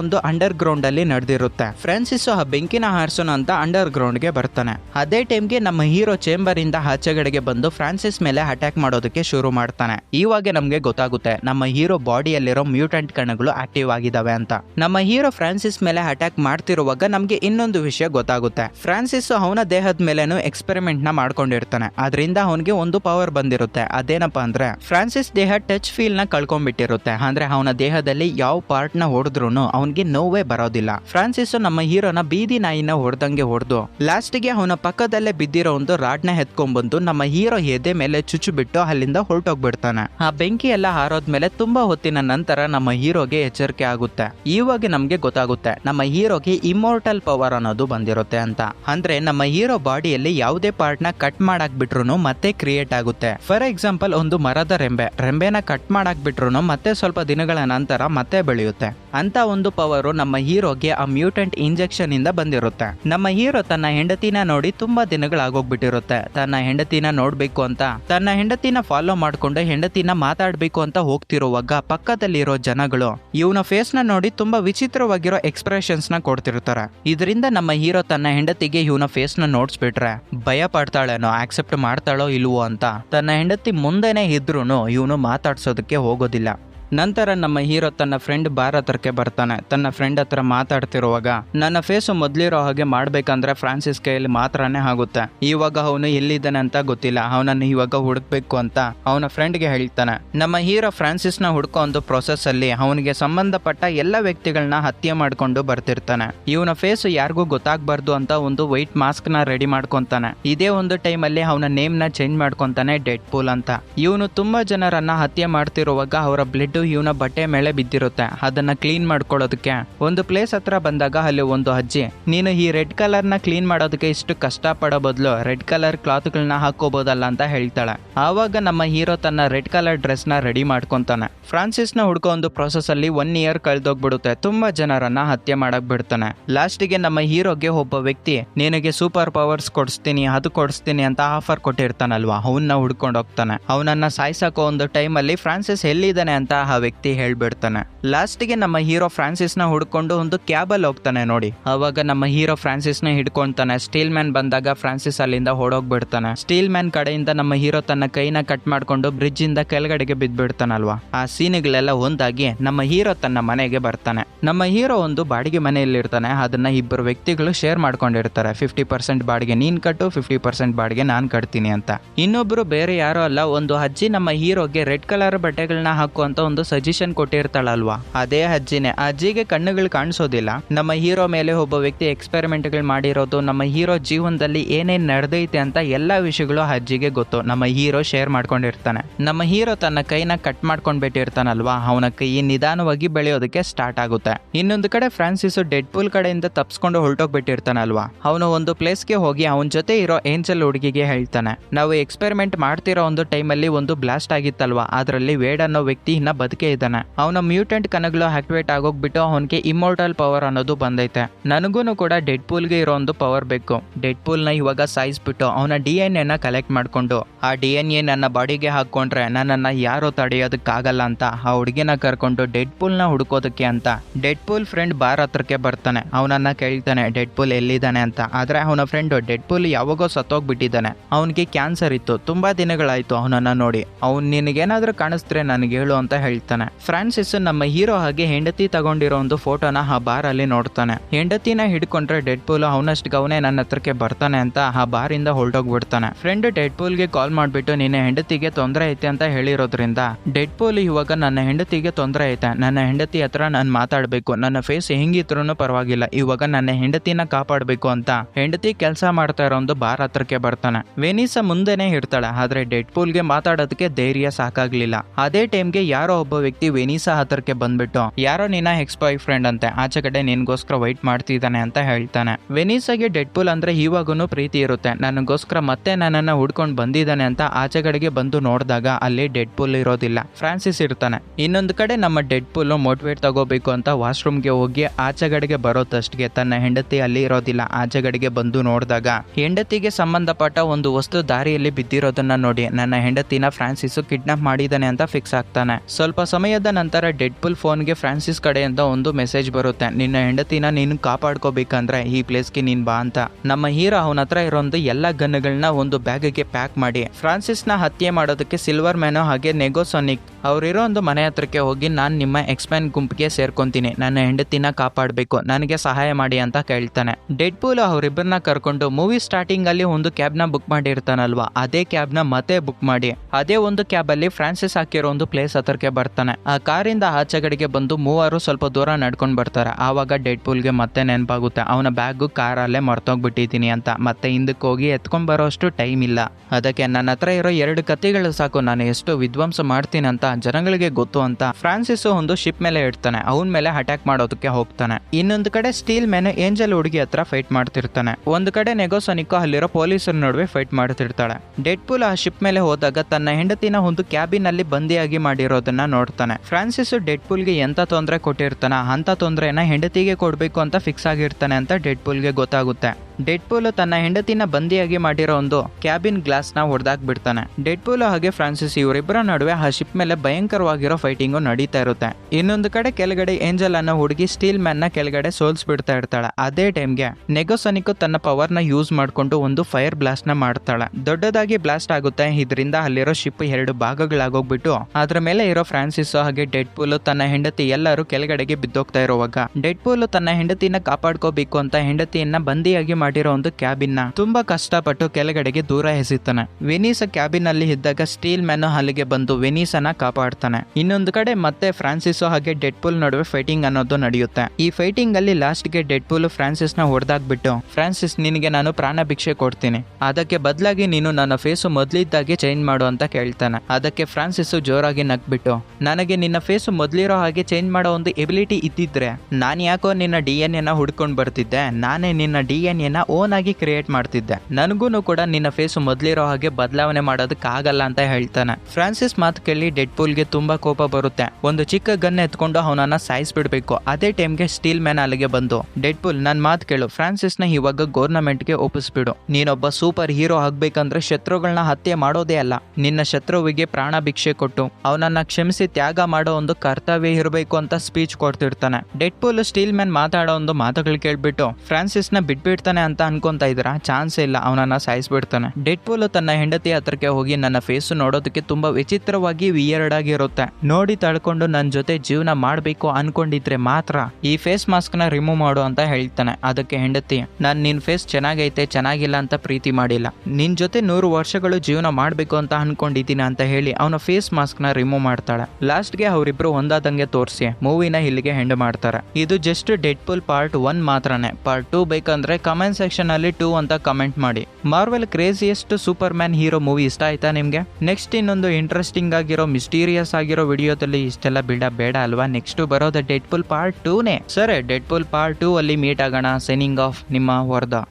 ಒಂದು ಅಂಡರ್ ಗ್ರೌಂಡ್ ಅಲ್ಲಿ ನಡೆದಿರುತ್ತೆ. ಫ್ರಾನ್ಸಿಸ್ ಆ ಬೆಂಕಿನ ಹಾರಿಸೋಣ ಅಂತ ಅಂಡರ್ ಗ್ರೌಂಡ್ಗೆ ಬರ್ತಾನೆ. ಅದೇ ಟೈಮ್ಗೆ ನಮ್ಮ ಹೀರೋ ಚೇಂಬರ್ ಇಂದ ಆಚೆಗಡೆಗೆ ಬಂದು ಫ್ರಾನ್ಸಿಸ್ ಮೇಲೆ ಅಟ್ಯಾಕ್ ಮಾಡೋದಕ್ಕೆ ಶುರು ಮಾಡ್ತಾನೆ. ಇವಾಗ ನಮ್ಗೆ ಗೊತ್ತಾಗುತ್ತೆ, ನಮ್ಮ ಹೀರೋ ಬಾಡಿಯಲ್ಲಿರೋ ಮ್ಯೂಟೆಂಟ್ ಕಣಗಳು ಆಕ್ಟಿವ್ ಆಗಿದಾವೆ ಅಂತ. ನಮ್ಮ ಹೀರೋ ಫ್ರಾನ್ಸಿಸ್ ಮೇಲೆ ಅಟ್ಯಾಕ್ ಮಾಡ್ತಿರುವಾಗ ನಮ್ಗೆ ಇನ್ನೊಂದು ವಿಷಯ ಗೊತ್ತಾಗುತ್ತೆ. ಫ್ರಾನ್ಸಿಸ್ ಅವನ ದೇಹದ ಮೇಲೇನು ಎಕ್ಸ್ಪೆರಿಮೆಂಟ್ನ ಮಾಡ್ಕೊಂಡಿರ್ತಾನೆ. ಅದರಿಂದ ಅವನಿಗೆ ಒಂದು ಪವರ್ ಬಂದಿರುತ್ತೆ. ಅದೇನಪ್ಪ ಅಂದ್ರೆ, ಫ್ರಾನ್ಸಿಸ್ ದೇಹ ಟಚ್ ಫೀಲ್ನ ಕಳ್ಕೊಂಡ್ಬಿಟ್ಟಿರುತ್ತೆ. ಅಂದ್ರೆ ಅವನ ದೇಹದಲ್ಲಿ ಯಾವ ಪಾರ್ಟ್ನ ಹೊಡೆದ್ರು ಅವನಿಗೆ ನೋವೇ ಬರೋದಿಲ್ಲ. ಫ್ರಾನ್ಸಿಸ್ ನಮ್ಮ ಹೀರೋನ ಬೀದಿ ನಾಯಿನ ಹೊಡೆದಂಗೆ ಹೊಡೆದು ಲಾಸ್ಟ್ಗೆ ಅವನ ಪಕ್ಕದಲ್ಲೇ ಬಿದ್ದಿರೋ ಒಂದು ರಾಡ್ನ ಎತ್ಕೊಂಡ್ಬಂದು ನಮ್ಮ ಹೀರೋ ಎದೆ ಮೇಲೆ ಚುಚ್ಚು ಬಿಟ್ಟು ಅಲ್ಲಿಂದ ಹೊರಟೋಗ್ಬಿಡ್ತಾನೆ. ಆ ಬೆಂಕಿ ಎಲ್ಲ ಹಾರೋದ್ಮೇಲೆ ತುಂಬಾ ಹೊತ್ತಿನ ನಂತರ ನಮ್ಮ ಹೀರೋಗೆ ಎಚ್ಚರಿಕೆ ಆಗುತ್ತೆ. ಇವಾಗ ನಮ್ಗೆ ಗೊತ್ತಾಗುತ್ತೆ, ನಮ್ಮ ಹೀರೋಗೆ ಇಮೋರ್ಟಲ್ ಪವರ್ ಅನ್ನೋದು ಬಂದಿರುತ್ತೆ ಅಂತ. ಅಂದ್ರೆ ನಮ್ಮ ಹೀರೋ ಬಾಡಿಯಲ್ಲಿ ಯಾವುದೇ ಪಾರ್ಟ್ನ ಕಟ್ ಮಾಡಾಕ್ ಬಿಟ್ರು ಮತ್ತೆ ಕ್ರಿಯೇಟ್ ಆಗುತ್ತೆ. ಫಾರ್ ಎಕ್ಸಾಂಪಲ್ ಒಂದು ಮರದ ರೆಂಬೆ. ರೆಂಬೆನ ಕಟ್ ಮಾಡಾಕ್ ಬಿಟ್ರು ಮತ್ತೆ ಸ್ವಲ್ಪ ದಿನಗಳ ನಂತರ ಮತ್ತೆ ಬೆಳೆಯುತ್ತೆ. ಅಂತ ಒಂದು ಪವರ್ ನಮ್ಮ ಹೀರೋಗೆ ಆ ಮ್ಯೂಟೆಂಟ್ ಇಂಜೆಕ್ಷನ್ ಇಂದ ಬಂದಿರುತ್ತೆ. ನಮ್ಮ ಹೀರೋ ತನ್ನ ಹೆಂಡತಿನ ನೋಡಿ ತುಂಬಾ ದಿನಗಳಾಗೋಗ್ಬಿಟ್ಟಿರುತ್ತೆ. ತನ್ನ ಹೆಂಡತಿನ ನೋಡ್ಬೇಕು ಅಂತ. ತನ್ನ ಹೆಂಡತಿನ ಫಾಲೋ ಮಾಡ್ಕೊಂಡು ಹೆಂಡತಿನ ಮಾತಾಡಬೇಕು ಅಂತ ಹೋಗ್ತಿರುವಾಗ ಪಕ್ಕದಲ್ಲಿರೋ ಜನಗಳು, ಇವನ ಫೇಸ್ನ ನೋಡಿ ತುಂಬಾ ವಿಚಿತ್ರವಾಗಿರೋ ಎಕ್ಸ್ಪ್ರೆಷನ್ಸ್ನ ಕೊಡ್ತಿರ್ತಾರೆ. ಇದರಿಂದ ನಮ್ಮ ಹೀರೋ ತನ್ನ ಹೆಂಡತಿಗೆ ಇವನ ಫೇಸ್ನ ನೋಡ್ಸ್ಬಿಟ್ರೆ ಭಯ ಪಡ್ತಾಳೇನೋ ಆಕ್ಸೆಪ್ಟ್ ಮಾಡ್ತಾಳೋ ಇಲ್ವೋ ಅಂತ ತನ್ನ ಹೆಂಡತಿ ಮುಂದೆನೆ ಇದ್ರು ಇವನು ಮಾತಾಡ್ಸೋದಕ್ಕೆ ಹೋಗೋದಿಲ್ಲ. ನಂತರ ನಮ್ಮ ಹೀರೋ ತನ್ನ ಫ್ರೆಂಡ್ ಬಾರ್ ಹತ್ರಕ್ಕೆ ಬರ್ತಾನೆ. ತನ್ನ ಫ್ರೆಂಡ್ ಹತ್ರ ಮಾತಾಡ್ತಿರುವಾಗ, ನನ್ನ ಫೇಸು ಮೊದ್ಲಿರೋ ಹಾಗೆ ಮಾಡ್ಬೇಕಂದ್ರೆ ಫ್ರಾನ್ಸಿಸ್ ಕೈಯಲ್ಲಿ ಮಾತ್ರನೇ ಆಗುತ್ತೆ. ಇವಾಗ ಅವನು ಎಲ್ಲಿದ್ದಾನೆ ಅಂತ ಗೊತ್ತಿಲ್ಲ. ಅವನನ್ನು ಇವಾಗ ಹುಡುಕ್ಬೇಕು ಅಂತ ಅವನ ಫ್ರೆಂಡ್ಗೆ ಹೇಳ್ತಾನೆ. ನಮ್ಮ ಹೀರೋ ಫ್ರಾನ್ಸಿಸ್ನ ಹುಡ್ಕೋ ಒಂದು ಪ್ರೊಸೆಸ್ ಅಲ್ಲಿ ಅವನಿಗೆ ಸಂಬಂಧಪಟ್ಟ ಎಲ್ಲ ವ್ಯಕ್ತಿಗಳನ್ನ ಹತ್ಯೆ ಮಾಡ್ಕೊಂಡು ಬರ್ತಿರ್ತಾನೆ. ಇವನ ಫೇಸ್ ಯಾರಿಗೂ ಗೊತ್ತಾಗಬಾರ್ದು ಅಂತ ಒಂದು ವೈಟ್ ಮಾಸ್ಕ್ನ ರೆಡಿ ಮಾಡ್ಕೊಂತಾನೆ. ಇದೇ ಒಂದು ಟೈಮ್ ಅಲ್ಲಿ ಅವನ ನೇಮ್ನ ಚೇಂಜ್ ಮಾಡ್ಕೊಂತಾನೆ ಡೆಡ್ ಪೂಲ್ ಅಂತ. ಇವನು ತುಂಬಾ ಜನರನ್ನ ಹತ್ಯೆ ಮಾಡ್ತಿರುವಾಗ ಅವರ ಬ್ಲಡ್ ಇವನ ಬಟ್ಟೆ ಮೇಲೆ ಬಿದ್ದಿರುತ್ತೆ. ಅದನ್ನ ಕ್ಲೀನ್ ಮಾಡ್ಕೊಳ್ಳೋದಕ್ಕೆ. ಒಂದು ಪ್ಲೇಸ್ ಹತ್ರ ಬಂದಾಗ ಅಲ್ಲಿ ಒಂದು ಅಜ್ಜಿ, ನೀನು ಈ ರೆಡ್ ಕಲರ್ನ ಕ್ಲೀನ್ ಮಾಡೋದಕ್ಕೆ ಇಷ್ಟು ಕಷ್ಟ ಪಡೋ ಬದಲು ರೆಡ್ ಕಲರ್ ಕ್ಲಾತ್ಗಳನ್ನ ಹಾಕೋಬಹುದಲ್ಲ ಅಂತ ಹೇಳ್ತಾಳೆ. ಆವಾಗ ನಮ್ಮ ಹೀರೋ ತನ್ನ ರೆಡ್ ಕಲರ್ ಡ್ರೆಸ್ನ ರೆಡಿ ಮಾಡ್ಕೊಂತಾನೆ. ಫ್ರಾನ್ಸಿಸ್ನ ಹುಡ್ಕೋ ಒಂದು ಪ್ರೊಸೆಸ್ ಅಲ್ಲಿ ಒನ್ ಇಯರ್ ಕಳೆದೋಗ್ಬಿಡುತ್ತೆ. ತುಂಬಾ ಜನರನ್ನ ಹತ್ಯೆ ಮಾಡಕ್ ಬಿಡ್ತಾನೆ. ಲಾಸ್ಟಿಗೆ ನಮ್ಮ ಹೀರೋಗೆ ಒಬ್ಬ ವ್ಯಕ್ತಿ, ನಿನಗೆ ಸೂಪರ್ ಪವರ್ಸ್ ಕೊಡಿಸ್ತೀನಿ, ಅದು ಕೊಡಿಸ್ತೀನಿ ಅಂತ ಆಫರ್ ಕೊಟ್ಟಿರ್ತಾನಲ್ವಾ? ಅವನ್ನ ಹುಡ್ಕೊಂಡು ಹೋಗ್ತಾನೆ ಅವನನ್ನ ಸಾಯಿಸಕೋ ಒಂದು ಟೈಮ್ ಅಲ್ಲಿ ಫ್ರಾನ್ಸಿಸ್ ಎಲ್ಲಿದ್ದಾನೆ ಅಂತ ಆ ವ್ಯಕ್ತಿ ಹೇಳ್ಬಿಡ್ತಾನೆ. ಲಾಸ್ಟಿಗೆ ನಮ್ಮ ಹೀರೋ ಫ್ರಾನ್ಸಿಸ್ನ ಹುಡ್ಕೊಂಡು ಒಂದು ಕ್ಯಾಬ್ ಅಲ್ಲಿ ಹೋಗ್ತಾನೆ ನೋಡಿ. ಅವಾಗ ನಮ್ಮ ಹೀರೋ ಫ್ರಾನ್ಸಿಸ್ನ ಹಿಡ್ಕೊಂತಾನೆ ಸ್ಟೀಲ್ ಮ್ಯಾನ್ ಬಂದಾಗ ಫ್ರಾನ್ಸಿಸ್ ಅಲ್ಲಿಂದ ಹೊಡೋಗ್ಬಿಡ್ತಾನೆ ಸ್ಟೀಲ್ ಮ್ಯಾನ್ ಕಡೆಯಿಂದ ನಮ್ಮ ಹೀರೋ ತನ್ನ ಕೈನ ಕಟ್ ಮಾಡ್ಕೊಂಡು ಬ್ರಿಡ್ಜ್ ಇಂದ ಕೆಳಗಡೆಗೆ ಬಿದ್ದ್ಬಿಡ್ತಾನಲ್ವಾ ಆ ಸೀನ್ಗಳೆಲ್ಲ ಒಂದಾಗಿ ನಮ್ಮ ಹೀರೋ ತನ್ನ ಮನೆಗೆ ಬರ್ತಾನೆ. ನಮ್ಮ ಹೀರೋ ಒಂದು ಬಾಡಿಗೆ ಮನೆಯಲ್ಲಿರ್ತಾನೆ. ಅದನ್ನ ಇಬ್ಬರು ವ್ಯಕ್ತಿಗಳು ಶೇರ್ ಮಾಡ್ಕೊಂಡಿರ್ತಾರೆ. ಫಿಫ್ಟಿ ಪರ್ಸೆಂಟ್ ಬಾಡಿಗೆ ನೀನ್ ಕಟ್ಟು, ಫಿಫ್ಟಿ ಪರ್ಸೆಂಟ್ ಬಾಡಿಗೆ ನಾನ್ ಕಟ್ತೀನಿ ಅಂತ. ಇನ್ನೊಬ್ರು ಬೇರೆ ಯಾರೋ ಅಲ್ಲ, ಒಂದು ಅಜ್ಜಿ ನಮ್ಮ ಹೀರೋಗೆ ರೆಡ್ ಕಲರ್ ಬಟ್ಟೆಗಳನ್ನ ಹಾಕುವಂತ ಒಂದು ಸಜೆಷನ್ ಕೊಟ್ಟಿರ್ತಾಳಲ್ವಾ? ಅದೇ ಅಜ್ಜಿನೇ. ಅಜ್ಜಿಗೆ ಕಣ್ಣುಗಳು ಕಾಣಿಸೋದಿಲ್ಲ. ನಮ್ಮ ಹೀರೋ ಮೇಲೆ ಒಬ್ಬ ವ್ಯಕ್ತಿ ಎಕ್ಸ್ಪೆರಿಮೆಂಟ್ಗಳು ಮಾಡಿರೋದು, ನಮ್ಮ ಹೀರೋ ಜೀವನದಲ್ಲಿ ಏನೇನು ನಡೆದೈತೆ ಅಂತ ಎಲ್ಲಾ ವಿಷಯಗಳು ಅಜ್ಜಿಗೆ ಗೊತ್ತು. ನಮ್ಮ ಹೀರೋ ಶೇರ್ ಮಾಡ್ಕೊಂಡಿರ್ತಾನೆ. ನಮ್ಮ ಹೀರೋ ತನ್ನ ಕೈನ ಕಟ್ ಮಾಡ್ಕೊಂಡ್ ಬಿಟ್ಟಿರ್ತಾನಲ್ವಾ ಅವನ ಕೈ ನಿಧಾನವಾಗಿ ಬೆಳೆಯೋದಕ್ಕೆ ಸ್ಟಾರ್ಟ್ ಆಗುತ್ತೆ. ಇನ್ನೊಂದು ಕಡೆ ಫ್ರಾನ್ಸಿಸ್ ಡೆಡ್ ಪೂಲ್ ಕಡೆಯಿಂದ ತಪ್ಸ್ಕೊಂಡು ಹೊರಟೋಗ್ಬಿಟ್ಟಿರ್ತಾನಲ್ವಾ? ಅವನು ಒಂದು ಪ್ಲೇಸ್ಗೆ ಹೋಗಿ ಅವನ ಜೊತೆ ಇರೋ ಏಂಜಲ್ ಹುಡುಗಿಗೆ ಹೇಳ್ತಾನೆ. ನಾವು ಎಕ್ಸ್ಪೆರಿಮೆಂಟ್ ಮಾಡ್ತಿರೋ ಒಂದು ಟೈಮಲ್ಲಿ ಒಂದು ಬ್ಲಾಸ್ಟ್ ಆಗಿತ್ತಲ್ವಾ? ಅದರಲ್ಲಿ ವೇಡ್ ಅನ್ನೋ ವ್ಯಕ್ತಿ ಬದುಕೆ ಇದ್ದಾನೆ. ಅವನ ಮ್ಯೂಟೆಂಟ್ ಕನಗಳು ಆಕ್ಟಿವೇಟ್ ಆಗೋಗ್ಬಿಟ್ಟು ಅವನಿಗೆ ಇಮೋರ್ಟಲ್ ಪವರ್ ಅನ್ನೋದು ಬಂದೈತೆ. ನನಗೂ ಕೂಡ ಡೆಡ್ ಪೂಲ್ಗೆ ಇರೋ ಒಂದು ಪವರ್ ಬೇಕು. ಡೆಡ್ ಪೂಲ್ನ ಇವಾಗ ಸಾಯಿಸ್ಬಿಟ್ಟು ಅವನ ಡಿ ಎನ್ ಎನ ಕಲೆಕ್ಟ್ ಮಾಡ್ಕೊಂಡು, ಆ ಡಿ ಎನ್ ಎ ನನ್ನ ಬಾಡಿಗೆ ಹಾಕೊಂಡ್ರೆ ನನ್ನನ್ನ ಯಾರು ತಡೆಯೋದಕ್ಕಾಗಲ್ಲ ಅಂತ ಆ ಹುಡುಗಿನ ಕರ್ಕೊಂಡು ಡೆಡ್ ಪೂಲ್ನ ಹುಡುಕೋದಕ್ಕೆ ಅಂತ. ಡೆಡ್ ಪೂಲ್ ಫ್ರೆಂಡ್ ಬಾರ್ ಹತ್ರಕ್ಕೆ ಬರ್ತಾನೆ. ಅವನನ್ನ ಕೇಳ್ತಾನೆ ಡೆಡ್ ಪೂಲ್ ಎಲ್ಲಿದ್ದಾನೆ ಅಂತ. ಆದ್ರೆ ಅವನ ಫ್ರೆಂಡ್ ಡೆಡ್ ಪೂಲ್ ಯಾವಾಗೋ ಸತ್ತೋಗ್ಬಿಟ್ಟಿದ್ದಾನೆ. ಅವನಿಗೆ ಕ್ಯಾನ್ಸರ್ ಇತ್ತು. ತುಂಬಾ ದಿನಗಳಾಯ್ತು ಅವನನ್ನ ನೋಡಿ. ಅವ್ನ್ ನಿನಗೇನಾದ್ರೂ ಕಾಣಿಸ್ತ್ರೆ ನನಗೆ ಹೇಳು ಅಂತ ಹೇಳ್ತಾನೆ. ಫ್ರಾನ್ಸಿಸ್ ನಮ್ಮ ಹೀರೋ ಹಾಗೆ ಹೆಂಡತಿ ತಗೊಂಡಿರೋ ಒಂದು ಫೋಟೋನ ಆ ಬಾರ್ ಅಲ್ಲಿ ನೋಡ್ತಾನೆ. ಹೆಂಡತಿನ ಹಿಡ್ಕೊಂಡ್ರೆ ಡೆಡ್ ಪೂಲ್ ಅವನಷ್ಟು ಗೌನೆ ನನ್ನ ಹತ್ರಕ್ಕೆ ಬರ್ತಾನೆ ಅಂತ ಆ ಬಾರ್ ಇಂದ ಹೊರಟೋಗ್ಬಿಡ್ತಾನೆ. ಫ್ರೆಂಡ್ ಡೆಡ್ ಪೂಲ್ಗೆ ಕಾಲ್ ಮಾಡ್ಬಿಟ್ಟು, ನಿನ್ನ ಹೆಂಡತಿಗೆ ತೊಂದರೆ ಐತೆ ಅಂತ ಹೇಳಿರೋದ್ರಿಂದ ಡೆಡ್ ಪೂಲ್ ಇವಾಗ ನನ್ನ ಹೆಂಡತಿಗೆ ತೊಂದರೆ ಐತೆ. ನನ್ನ ಹೆಂಡತಿ ಹತ್ರ ನಾನು ಮಾತಾಡ್ಬೇಕು. ನನ್ನ ಫೇಸ್ ಹೆಂಗಿದ್ರು ಪರವಾಗಿಲ್ಲ. ಇವಾಗ ನನ್ನ ಹೆಂಡತಿನ ಕಾಪಾಡಬೇಕು ಅಂತ ಹೆಂಡತಿ ಕೆಲಸ ಮಾಡ್ತಾ ಇರೋ ಒಂದು ಬಾರ್ ಹತ್ರಕ್ಕೆ ಬರ್ತಾನೆ. ವೆನಿಸ ಮುಂದೆನೆ ಇರ್ತಾಳೆ. ಆದ್ರೆ ಡೆಡ್ ಪೂಲ್ಗೆ ಮಾತಾಡೋದಕ್ಕೆ ಧೈರ್ಯ ಸಾಕಾಗ್ಲಿಲ್ಲ. ಅದೇ ಟೈಮ್ಗೆ ಯಾರೋ ಒಬ್ಬ ವ್ಯಕ್ತಿ ವೆನಿಸಾ ಹತ್ರಕ್ಕೆ ಬಂದ್ಬಿಟ್ಟು, ಯಾರೋ ನಿನ್ನ ಎಕ್ಸ್ ಬಾಯ್ ಫ್ರೆಂಡ್ ಅಂತೆ, ಆಚೆ ಕಡೆ ನಿನ್ಗೋಸ್ಕರ ವೈಟ್ ಮಾಡ್ತಿದ್ದಾನೆ ಅಂತ ಹೇಳ್ತಾನೆ. ವೆನಿಸಾಗೆ ಡೆಡ್ ಪುಲ್ ಅಂದ್ರೆ ಇವಾಗೂ ಪ್ರೀತಿ ಇರುತ್ತೆ. ನನಗೋಸ್ಕರ ಮತ್ತೆ ನನ್ನನ್ನ ಹುಡ್ಕೊಂಡು ಬಂದಿದ್ದಾನೆ ಅಂತ ಆಚೆ ಕಡೆಗೆ ಬಂದು ನೋಡಿದಾಗ ಅಲ್ಲಿ ಡೆಡ್ ಪುಲ್ ಇರೋದಿಲ್ಲ. ಫ್ರಾನ್ಸಿಸ್ ಇರ್ತಾನೆ. ಇನ್ನೊಂದು ಕಡೆ ನಮ್ಮ ಡೆಡ್ ಪುಲ್ ಮೋಟಿವೇಟ್ ತಗೋಬೇಕು ಅಂತ ವಾಶ್ರೂಮ್ಗೆ ಹೋಗಿ ಆಚೆಗಡೆಗೆ ಬರೋದಷ್ಟಿಗೆ ತನ್ನ ಹೆಂಡತಿ ಅಲ್ಲಿ ಇರೋದಿಲ್ಲ. ಆಚೆಗಡೆಗೆ ಬಂದು ನೋಡಿದಾಗ ಹೆಂಡತಿಗೆ ಸಂಬಂಧಪಟ್ಟ ಒಂದು ವಸ್ತು ದಾರಿಯಲ್ಲಿ ಬಿದ್ದಿರೋದನ್ನ ನೋಡಿ ನನ್ನ ಹೆಂಡತಿನ ಫ್ರಾನ್ಸಿಸ್ ಕಿಡ್ನಾಪ್ ಮಾಡಿದ್ದಾನೆ ಅಂತ ಫಿಕ್ಸ್ ಆಗ್ತಾನೆ. ಸ್ವಲ್ಪ ಸಮಯದ ನಂತರ ಡೆಡ್ ಪುಲ್ ಫೋನ್ಗೆ ಫ್ರಾನ್ಸಿಸ್ ಕಡೆಯಿಂದ ಒಂದು ಮೆಸೇಜ್ ಬರುತ್ತೆ. ನಿನ್ನ ಹೆಂಡತಿನ ನೀನು ಕಾಪಾಡ್ಕೋಬೇಕಂದ್ರೆ ಈ ಪ್ಲೇಸ್ಗೆ ನೀನ್ ಬಾ ಅಂತ. ನಮ್ಮ ಹೀರೋ ಅವನ ಹತ್ರ ಇರೋದು ಎಲ್ಲ ಗನ್ಗಳನ್ನ ಒಂದು ಬ್ಯಾಗ್ಗೆ ಪ್ಯಾಕ್ ಮಾಡಿ. ಫ್ರಾನ್ಸಿಸ್ನ ಹತ್ಯೆ ಮಾಡೋದಕ್ಕೆ ಸಿಲ್ವರ್ ಮ್ಯಾನೋ ಹಾಗೆ ನೆಗೋಸೋನಿಕ್ ಅವರಿರೋ ಒಂದು ಮನೆ ಹತ್ರಕ್ಕೆ ಹೋಗಿ ನಾನು ನಿಮ್ಮ ಎಕ್ಸ್ಪ್ಯಾನ್ ಗುಂಪಿಗೆ ಸೇರ್ಕೊಂತೀನಿ. ನನ್ನ ಹೆಂಡತಿನ ಕಾಪಾಡಬೇಕು. ನನಗೆ ಸಹಾಯ ಮಾಡಿ ಅಂತ ಕೇಳ್ತಾನೆ. ಡೆಡ್ ಪೂಲ್ ಅವರಿಬ್ಬರನ್ನ ಕರ್ಕೊಂಡು ಮೂವಿ ಸ್ಟಾರ್ಟಿಂಗ್ ಅಲ್ಲಿ ಒಂದು ಕ್ಯಾಬ್ನ ಬುಕ್ ಮಾಡಿರ್ತಾನಲ್ವಾ? ಅದೇ ಕ್ಯಾಬ್ನ ಮತ್ತೆ ಬುಕ್ ಮಾಡಿ. ಅದೇ ಒಂದು ಕ್ಯಾಬ್ ಅಲ್ಲಿ ಫ್ರಾನ್ಸಿಸ್ ಹಾಕಿರೋ ಒಂದು ಪ್ಲೇಸ್ ಹತ್ರಕ್ಕೆ ಬರ್ತಾನೆ. ಆ ಕಾರಿಂದ ಆಚೆಗಡೆಗೆ ಬಂದು ಮೂವರು ಸ್ವಲ್ಪ ದೂರ ನಡ್ಕೊಂಡು ಬರ್ತಾರೆ. ಆವಾಗ ಡೆಡ್ ಪೂಲ್ಗೆ ಮತ್ತೆ ನೆನಪಾಗುತ್ತೆ. ಅವನ ಬ್ಯಾಗು ಕಾರಲ್ಲೇ ಮರ್ತೋಗ್ಬಿಟ್ಟಿದ್ದೀನಿ ಅಂತ. ಮತ್ತೆ ಹಿಂದಕ್ಕೆ ಹೋಗಿ ಎತ್ಕೊಂಡ್ ಬರೋಷ್ಟು ಟೈಮ್ ಇಲ್ಲ. ಅದಕ್ಕೆ ನನ್ನ ಹತ್ರ ಇರೋ ಎರಡು ಕತೆಗಳು ಸಾಕು. ನಾನು ಎಷ್ಟು ವಿಧ್ವಂಸ ಮಾಡ್ತೀನಿ ಅಂತ ಜನಗಳಿಗೆ ಗೊತ್ತು ಅಂತ ಫ್ರಾನ್ಸಿಸ್ ಒಂದು ಶಿಪ್ ಮೇಲೆ ಇಡ್ತಾನೆ. ಅವನ ಮೇಲೆ ಅಟ್ಯಾಕ್ ಮಾಡೋದಕ್ಕೆ ಹೋಗ್ತಾನೆ. ಇನ್ನೊಂದು ಕಡೆ ಸ್ಟೀಲ್ ಮ್ಯಾನ್ ಏಂಜಲ್ ಹುಡುಗಿ ಹತ್ರ ಫೈಟ್ ಮಾಡ್ತಿರ್ತಾನೆ. ಒಂದು ಕಡೆ ನೆಗೋಸನಿಕೋ ಅಲ್ಲಿರೋ ಪೊಲೀಸರ ನಡುವೆ ಫೈಟ್ ಮಾಡ್ತಿರ್ತಾಳೆ. ಡೆಡ್ ಪೂಲ್ ಆ ಶಿಪ್ ಮೇಲೆ ಹೋದಾಗ ತನ್ನ ಹೆಂಡತಿನ ಒಂದು ಕ್ಯಾಬಿನ್ ಅಲ್ಲಿ ಬಂದಿಯಾಗಿ ಮಾಡಿರೋದನ್ನ ನೋಡ್ತಾನೆ. ಫ್ರಾನ್ಸಿಸ್ ಡೆಡ್ ಪುಲ್ಗೆ ಎಂತ ತೊಂದರೆ ಕೊಟ್ಟಿರ್ತಾನ ಅಂತ ತೊಂದರೆನ ಹೆಂಡತಿಗೆ ಕೊಡಬೇಕು ಅಂತ ಫಿಕ್ಸ್ ಆಗಿರ್ತಾನೆ ಅಂತ ಡೆಡ್ ಪುಲ್ಗೆ ಗೊತ್ತಾಗುತ್ತೆ. ಡೆಡ್ ಪೋಲು ತನ್ನ ಹೆಂಡತಿನ ಬಂದಿಯಾಗಿ ಮಾಡಿರೋ ಒಂದು ಕ್ಯಾಬಿನ್ ಗ್ಲಾಸ್ನ ಹೊಡೆದಾಕ್ ಬಿಡ್ತಾನೆ. ಡೆಡ್ ಪೋಲು ಹಾಗೆ ಫ್ರಾನ್ಸಿಸ್ ಇವರಿಬ್ಬರ ನಡುವೆ ಆ ಶಿಪ್ ಮೇಲೆ ಭಯಂಕರವಾಗಿರೋ ಫೈಟಿಂಗು ನಡೀತಾ ಇರುತ್ತೆ. ಇನ್ನೊಂದು ಕಡೆ ಕೆಳಗಡೆ ಏಂಜಲ್ ಅನ್ನ ಹುಡುಗಿ ಸ್ಟೀಲ್ ಮ್ಯಾನ್ನ ಕೆಳಗಡೆ ಸೋಲ್ಸ್ಬಿಡ್ತಾ ಇರ್ತಾಳೆ. ಅದೇ ಟೈಮ್ಗೆ ನೆಗೋಸನಿಕ್ ತನ್ನ ಪವರ್ನ ಯೂಸ್ ಮಾಡ್ಕೊಂಡು ಒಂದು ಫೈರ್ ಬ್ಲಾಸ್ಟ್ನ ಮಾಡ್ತಾಳೆ. ದೊಡ್ಡದಾಗಿ ಬ್ಲಾಸ್ಟ್ ಆಗುತ್ತೆ. ಇದರಿಂದ ಅಲ್ಲಿರೋ ಶಿಪ್ ಎರಡು ಭಾಗಗಳಾಗೋಗ್ಬಿಟ್ಟು ಅದ್ರ ಮೇಲೆ ಇರೋ ಫ್ರಾನ್ಸಿಸ್ ಹಾಗೆ ಡೆಡ್ ಪೂಲ್ ತನ್ನ ಹೆಂಡತಿ ಎಲ್ಲರೂ ಕೆಳಗಡೆಗೆ ಬಿದ್ದೋಗ್ತಾ ಇರುವಾಗ ಡೆಡ್ ಪೂಲ್ ತನ್ನ ಹೆಂಡತಿನ ಕಾಪಾಡ್ಕೋಬೇಕು ಅಂತ ಹೆಂಡತಿಯನ್ನ ಬಂದಿಯಾಗಿ ಮಾಡಿರೋ ಒಂದು ಕ್ಯಾಬಿನ್ನ ತುಂಬಾ ಕಷ್ಟಪಟ್ಟು ಕೆಳಗಡೆಗೆ ದೂರ ಎಸಿತಾನೆ ವೆನೀಸ್ ಕ್ಯಾಬಿನ್ ಅಲ್ಲಿ ಇದ್ದಾಗ ಸ್ಟೀಲ್ ಮ್ಯಾನ್ ಅಲ್ಲಿಗೆ ಬಂದು ವೆನೀಸನ ಕಾಪಾಡ್ತಾನೆ. ಇನ್ನೊಂದು ಕಡೆ ಮತ್ತೆ ಫ್ರಾನ್ಸಿಸ್ ಹಾಗೆ ಡೆಡ್ ಪುಲ್ ನಡುವೆ ಫೈಟಿಂಗ್ ಅನ್ನೋದು ನಡೆಯುತ್ತೆ. ಈ ಫೈಟಿಂಗ್ ಅಲ್ಲಿ ಲಾಸ್ಟ್ಗೆ ಡೆಡ್ ಪುಲ್ ಫ್ರಾನ್ಸಿಸ್ನ ಹೊಡೆದಾಗ್ಬಿಟ್ಟು, ಫ್ರಾನ್ಸಿಸ್, ನಿನಗೆ ನಾನು ಪ್ರಾಣ ಭಿಕ್ಷೆ ಕೊಡ್ತೀನಿ. ಅದಕ್ಕೆ ಬದಲಾಗಿ ನೀನು ನನ್ನ ಫೇಸು ಮೊದ್ಲಿದ್ದಾಗೆ ಚೇಂಜ್ ಮಾಡು ಅಂತ ಕೇಳ್ತಾನೆ. ಅದಕ್ಕೆ ಫ್ರಾನ್ಸಿಸ್ ಜೋರಾಗಿ ನಗ್ಬಿಟ್ಟು, ನನಗೆ ನಿನ್ನ ಫೇಸು ಮೊದ್ಲಿರೋ ಹಾಗೆ ಚೇಂಜ್ ಮಾಡೋ ಒಂದು ಎಬಿಲಿಟಿ ಇದ್ದಿದ್ರೆ ನಾನು ಯಾಕೋ ನಿನ್ನ ಡಿ ಎನ್ ಎನ ಹುಡ್ಕೊಂಡು ಬರ್ತಿದ್ದೆ. ನಾನೇ ನಿನ್ನ ಡಿ ಎನ್ ಎನ ಓನ್ ಆಗಿ ಕ್ರಿಯೇಟ್ ಮಾಡ್ತಿದ್ದೆ. ನನಗೂ ಕೂಡ ನಿನ್ನ ಫೇಸ್ ಮೊದಲಿರೋ ಹಾಗೆ ಬದಲಾವಣೆ ಮಾಡೋದಕ್ಕಾಗಲ್ಲ ಅಂತ ಹೇಳ್ತಾನೆ. ಫ್ರಾನ್ಸಿಸ್ ಮಾತು ಕೇಳಿ ಡೆಡ್ ಪೂಲ್ಗೆ ತುಂಬಾ ಕೋಪ ಬರುತ್ತೆ. ಒಂದು ಚಿಕ್ಕ ಗನ್ ಎತ್ಕೊಂಡು ಅವನನ್ನ ಸಾಯಿಸ್ಬಿಡ್ಬೇಕು. ಅದೇ ಟೈಮ್ಗೆ ಸ್ಟೀಲ್ ಮ್ಯಾನ್ ಅಲ್ಲಿಗೆ ಬಂದು ಡೆಡ್ ಪೂಲ್ ನನ್ನ ಮಾತು ಕೇಳು. ಫ್ರಾನ್ಸಿಸ್ನ ಇವಾಗ ಗೌರ್ನಮೆಂಟ್ಗೆ ಒಪ್ಪಿಸ್ಬಿಡು. ನೀನೊಬ್ಬ ಸೂಪರ್ ಹೀರೋ ಆಗ್ಬೇಕಂದ್ರೆ ಶತ್ರುಗಳನ್ನ ಹತ್ಯೆ ಮಾಡೋದೇ ಅಲ್ಲ. ನಿನ್ನ ಶತ್ರುವಿಗೆ ಪ್ರಾಣ ಭಿಕ್ಷೆ ಕೊಟ್ಟು, ಅವನನ್ನ ಕ್ಷಮಿಸಿ ತ್ಯಾಗ ಮಾಡೋ ಒಂದು ಕರ್ತವ್ಯ ಇರಬೇಕು ಅಂತ ಸ್ಪೀಚ್ ಕೊಡ್ತಿರ್ತಾನೆ. ಡೆಡ್ ಪೂಲ್ ಸ್ಟೀಲ್ ಮ್ಯಾನ್ ಮಾತಾಡೋ ಒಂದು ಮಾತುಗಳು ಕೇಳ್ಬಿಟ್ಟು ಫ್ರಾನ್ಸಿಸ್ನ ಬಿಟ್ಬಿಡ್ತಾನೆ ಅಂತ ಅನ್ಕೊಂತ ಇದ್ರ ಚಾನ್ಸ್ ಇಲ್ಲ, ಅವನನ್ನ ಸಾಯಿಸ್ಬಿಡ್ತಾನೆ. ಡೆಡ್ ಪೋಲು ತನ್ನ ಹೆಂಡತಿ ಹತ್ರಕ್ಕೆ ಹೋಗಿ ನನ್ನ ಫೇಸ್ ನೋಡೋದಕ್ಕೆ ತುಂಬಾ ವಿಚಿತ್ರವಾಗಿ ವಿಯರ್ಡ್ ಆಗಿರುತ್ತೆ. ನೋಡಿ ತಳ್ಕೊಂಡು ನನ್ನ ಜೊತೆ ಜೀವನ ಮಾಡಬೇಕು ಅನ್ಕೊಂಡಿದ್ರೆ ಮಾತ್ರ ಈ ಫೇಸ್ ಮಾಸ್ಕ್ನ ರಿಮೂವ್ ಮಾಡು ಅಂತ ಹೇಳ್ತಾನೆ. ಅದಕ್ಕೆ ಹೆಂಡತಿ, ನಾನ್ ನಿನ್ ಫೇಸ್ ಚೆನ್ನಾಗೈತೆ, ಚೆನ್ನಾಗಿಲ್ಲ ಅಂತ ಪ್ರೀತಿ ಮಾಡಿಲ್ಲ. ನಿನ್ ಜೊತೆ ನೂರು ವರ್ಷಗಳು ಜೀವನ ಮಾಡಬೇಕು ಅಂತ ಅನ್ಕೊಂಡಿದ್ದೀನಿ ಅಂತ ಹೇಳಿ ಅವನ ಫೇಸ್ ಮಾಸ್ಕ್ನ ರಿಮೂವ್ ಮಾಡ್ತಾಳೆ. ಲಾಸ್ಟ್ಗೆ ಅವರಿಬ್ರು ಒಂದಾದಂಗೆ ತೋರಿಸಿ, ಮೂವಿನ ಇಲ್ಲಿಗೆ ಹೆಂಡ್ ಮಾಡ್ತಾರೆ. ಇದು just Deadpool part one ಮಾತ್ರನೇ. ಪಾರ್ಟ್ ಟೂ ಬೇಕಂದ್ರೆ ಕಮೆಂಟ್ ಸೆಕ್ಷನ್ ಅಲ್ಲಿ ಟೂ ಅಂತ ಕಮೆಂಟ್ ಮಾಡಿ. Marvel craziest super man hero movie ಇಷ್ಟ ಆಯ್ತಾ ನಿಮಗೆ? ನೆಕ್ಸ್ಟ್ ಇನ್ನೊಂದು ಇಂಟ್ರೆಸ್ಟಿಂಗ್ ಆಗಿರೋ ಮಿಸ್ಟೀರಿಯಸ್ ಆಗಿರೋ ವಿಡಿಯೋದಲ್ಲಿ ಇಷ್ಟೆಲ್ಲ ಬಿಡ ಬೇಡ ಅಲ್ವಾ? ನೆಕ್ಸ್ಟ್ ಬರೋದ ಡೆಟ್ ಪುಲ್ ಪಾರ್ಟ್ ಟೂನೇ ಸರಿ ಡೆಟ್ ಪುಲ್ ಪಾರ್ಟ್ ಟೂ ಅಲ್ಲಿ ಮೀಟ್ ಆಗೋಣ. ಸೈನಿಂಗ್ ಆಫ್ ನಿಮ್ಮ ವರ್ಧ.